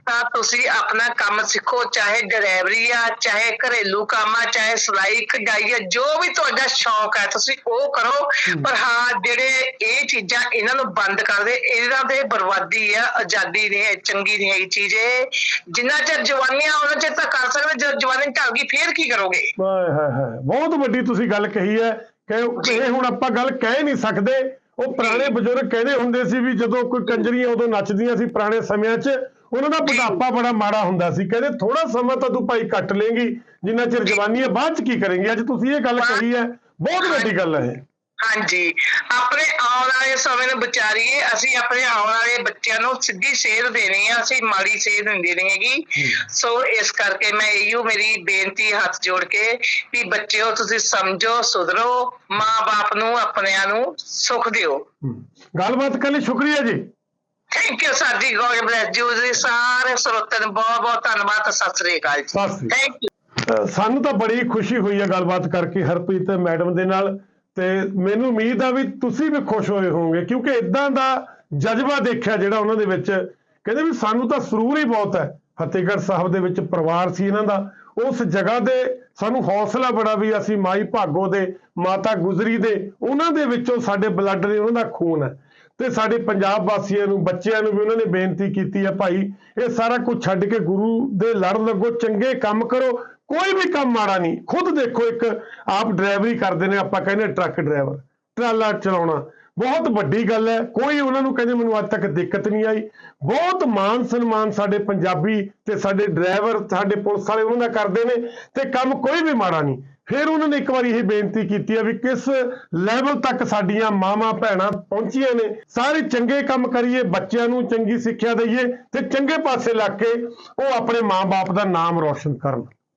ਤਾਂ ਤੁਸੀਂ ਆਪਣਾ ਕੰਮ ਸਿੱਖੋ ਚਾਹੇ ਡਰਾਈਵਰੀ ਆ ਚਾਹੇ ਘਰੇਲੂ ਕੰਮ ਆ ਚਾਹੇ ਸਿਲਾਈ ਕਢਾਈ ਆ ਜੋ ਵੀ ਤੁਹਾਡਾ ਸ਼ੌਕ ਹੈ ਤੁਸੀਂ ਉਹ ਕਰੋ। ਪਰ ਹਾਂ ਜਿਹੜੇ ਇਹ ਚੀਜ਼ਾਂ ਇਹਨਾਂ ਨੂੰ ਬੰਦ ਕਰ ਦੇ ਇਹਨਾਂ ਦੇ ਬਰਬਾਦੀ ਆ ਆਜ਼ਾਦੀ ਨਹੀਂ ਹੈ ਚੰਗੀ ਨਹੀਂ ਹੈ ਇਹ ਚੀਜ਼। ਇਹ ਜਿੰਨਾ ਚਿਰ ਜਵਾਨੀਆਂ ਉਹਨਾਂ ਚਿਰ ਤਾਂ ਕਰ ਸਕਦੇ ਜਦ ਜਵਾਨੀ ਢਲ ਗਈ ਫੇਰ ਕੀ ਕਰੋਗੇ? ਹਾਏ ਹਾਏ ਬਹੁਤ ਵੱਡੀ ਤੁਸੀਂ ਗੱਲ ਕਹੀ ਹੈ। ਕਿ ਇਹ ਹੁਣ ਆਪਾਂ ਗੱਲ ਕਹਿ ਨਹੀਂ ਸਕਦੇ। ਉਹ ਪੁਰਾਣੇ ਬਜ਼ੁਰਗ ਕਹਿੰਦੇ ਹੁੰਦੇ ਸੀ ਵੀ ਜਦੋਂ ਕੋਈ ਕੰਜਰੀਆਂ ਉਦੋਂ ਨੱਚਦੀਆਂ ਸੀ ਪੁਰਾਣੇ ਸਮਿਆਂ 'ਚ, ਉਹਨਾਂ ਦਾ ਬੁਢਾਪਾ ਬੜਾ ਮਾੜਾ ਹੁੰਦਾ ਸੀ। ਕਹਿੰਦੇ ਥੋੜਾ ਸਮਾਂ ਤਾਂ ਤੂੰ ਭਾਈ ਕੱਟ ਲੇਂਗੀ ਜਿੰਨਾ ਚਿਰ ਜਵਾਨੀ ਹੈ, ਬਾਅਦ 'ਚ ਕੀ ਕਰੇਂਗੀ? ਅੱਜ ਤੁਸੀਂ ਇਹ ਗੱਲ ਕਹੀ ਹੈ, ਬਹੁਤ ਵੱਡੀ ਗੱਲ ਹੈ ਇਹ। ਹਾਂਜੀ। ਆਪਣੇ ਆਉਣ ਵਾਲੇ ਸਮੇਂ ਨੂੰ ਵਿਚਾਰੀਏ ਅਸੀਂ ਆਪਣੇ ਆਉਣ ਵਾਲੇ ਬੱਚਿਆਂ ਨੂੰ ਸਿੱਧੀ ਸੇਧ ਦੇਣੀ ਆ ਅਸੀਂ ਮਾੜੀ ਸੇਧ ਨਹੀਂ ਦੇਣੀ ਹੈਗੀ। ਸੋ ਇਸ ਕਰਕੇ ਮੈਂ ਇਹੋ ਮੇਰੀ ਬੇਨਤੀ ਹੱਥ ਜੋੜ ਕੇ ਵੀ ਬੱਚਿਓ ਤੁਸੀਂ ਸਮਝੋ ਸੁਧਰੋ ਮਾਂ-ਬਾਪ ਨੂੰ ਆਪਣਿਆਂ ਨੂੰ ਸੁਖ ਦਿਓ। ਗੱਲਬਾਤ ਕਰਨ ਲਈ ਸ਼ੁਕਰੀਆ ਜੀ। ਥੈਂਕ ਯੂ ਸਰ ਜੀ। ਗੋਡ ਬlesਸ ਯੂ ਜੀ। ਸਾਰੇ ਸਰੋਤਿਆਂ ਨੂੰ ਬਹੁਤ ਬਹੁਤ ਧੰਨਵਾਦ ਤੇ ਸਤਿ ਸ੍ਰੀ ਅਕਾਲ ਜੀ। ਥੈਂਕ ਯੂ ਸਾਨੂੰ ਤਾਂ ਬੜੀ ਖੁਸ਼ੀ ਹੋਈ ਹੈ ਗੱਲਬਾਤ ਕਰਕੇ ਹਰਪ੍ਰੀਤ ਮੈਡਮ ਦੇ ਨਾਲ। ਤੇ ਮੈਨੂੰ ਉਮੀਦ ਆ ਵੀ ਤੁਸੀਂ ਵੀ ਖੁਸ਼ ਹੋਏ ਹੋਵੋਗੇ, ਕਿਉਂਕਿ ਇਦਾਂ ਦਾ ਜਜ਼ਬਾ ਦੇਖਿਆ ਜਿਹੜਾ ਉਹਨਾਂ ਦੇ ਵਿੱਚ, ਕਹਿੰਦੇ ਵੀ ਸਾਨੂੰ ਤਾਂ ਸਰੂਰ ਹੀ ਬਹੁਤ ਹੈ। ਫਤਿਹਗੜ੍ਹ ਸਾਹਿਬ ਦੇ ਵਿੱਚ ਪਰਿਵਾਰ ਸੀ ਇਹਨਾਂ ਦਾ। ਉਸ ਜਗ੍ਹਾ ਦੇ ਸਾਨੂੰ ਹੌਸਲਾ ਬੜਾ ਵੀ ਅਸੀਂ ਮਾਈ ਭਾਗੋ ਦੇ, ਮਾਤਾ ਗੁਜਰੀ ਦੇ, ਉਹਨਾਂ ਦੇ ਵਿੱਚੋਂ ਸਾਡੇ ਬਲੱਡ ਨੇ ਉਹਨਾਂ ਦਾ ਖੂਨ ਹੈ। ਤੇ ਸਾਡੇ ਪੰਜਾਬ ਵਾਸੀਆਂ ਨੂੰ, ਬੱਚਿਆਂ ਨੂੰ ਵੀ ਉਹਨਾਂ ਨੇ ਬੇਨਤੀ ਕੀਤੀ ਹੈ, ਭਾਈ ਇਹ ਸਾਰਾ ਕੁਝ ਛੱਡ ਕੇ ਗੁਰੂ ਦੇ ਲੜ ਲੱਗੋ, ਚੰਗੇ ਕੰਮ ਕਰੋ ਕੋਈ ਵੀ ਕੰਮ ਮਾੜਾ ਨਹੀਂ। ਖੁਦ ਦੇਖੋ ਇੱਕ, ਆਪ ਡਰਾਈਵਰੀ ਕਰਦੇ ਨੇ, ਆਪਾਂ ਕਹਿੰਦੇ ਟਰੱਕ ਡਰਾਈਵਰ, ਟਰਾਲਾ ਚਲਾਉਣਾ। ਬਹੁਤ ਵੱਡੀ ਗੱਲ ਹੈ। ਕੋਈ ਉਹਨਾਂ ਨੂੰ ਕਹਿੰਦੇ, ਮੈਨੂੰ ਅੱਜ ਤੱਕ ਦਿੱਕਤ ਨਹੀਂ ਆਈ। ਬਹੁਤ ਮਾਨ ਸਨਮਾਨ ਸਾਡੇ ਪੰਜਾਬੀ ਤੇ ਸਾਡੇ ਡਰਾਈਵਰ, ਸਾਡੇ ਪੁਲਿਸ ਵਾਲੇ ਉਹਨਾਂ ਦਾ ਕਰਦੇ ਨੇ ਤੇ ਕੰਮ ਕੋਈ ਵੀ ਮਾੜਾ ਨਹੀਂ। ਫਿਰ ਉਹਨਾਂ ਨੇ ਇੱਕ ਵਾਰੀ ਇਹ ਬੇਨਤੀ ਕੀਤੀ ਹੈ ਵੀ ਕਿਸ ਲੈਵਲ ਤੱਕ ਸਾਡੀਆਂ ਮਾਵਾਂ, ਭੈਣਾਂ ਪਹੁੰਚੀਆਂ ਨੇ। ਸਾਰੇ ਚੰਗੇ ਕੰਮ ਕਰੀਏ, ਬੱਚਿਆਂ ਨੂੰ ਚੰਗੀ ਸਿੱਖਿਆ ਦਈਏ ਤੇ ਚੰਗੇ ਪਾਸੇ ਲੱਗ ਕੇ ਉਹ ਆਪਣੇ ਮਾਂ-ਬਾਪ ਦਾ ਨਾਮ ਰੌਸ਼ਨ ਕਰਨ।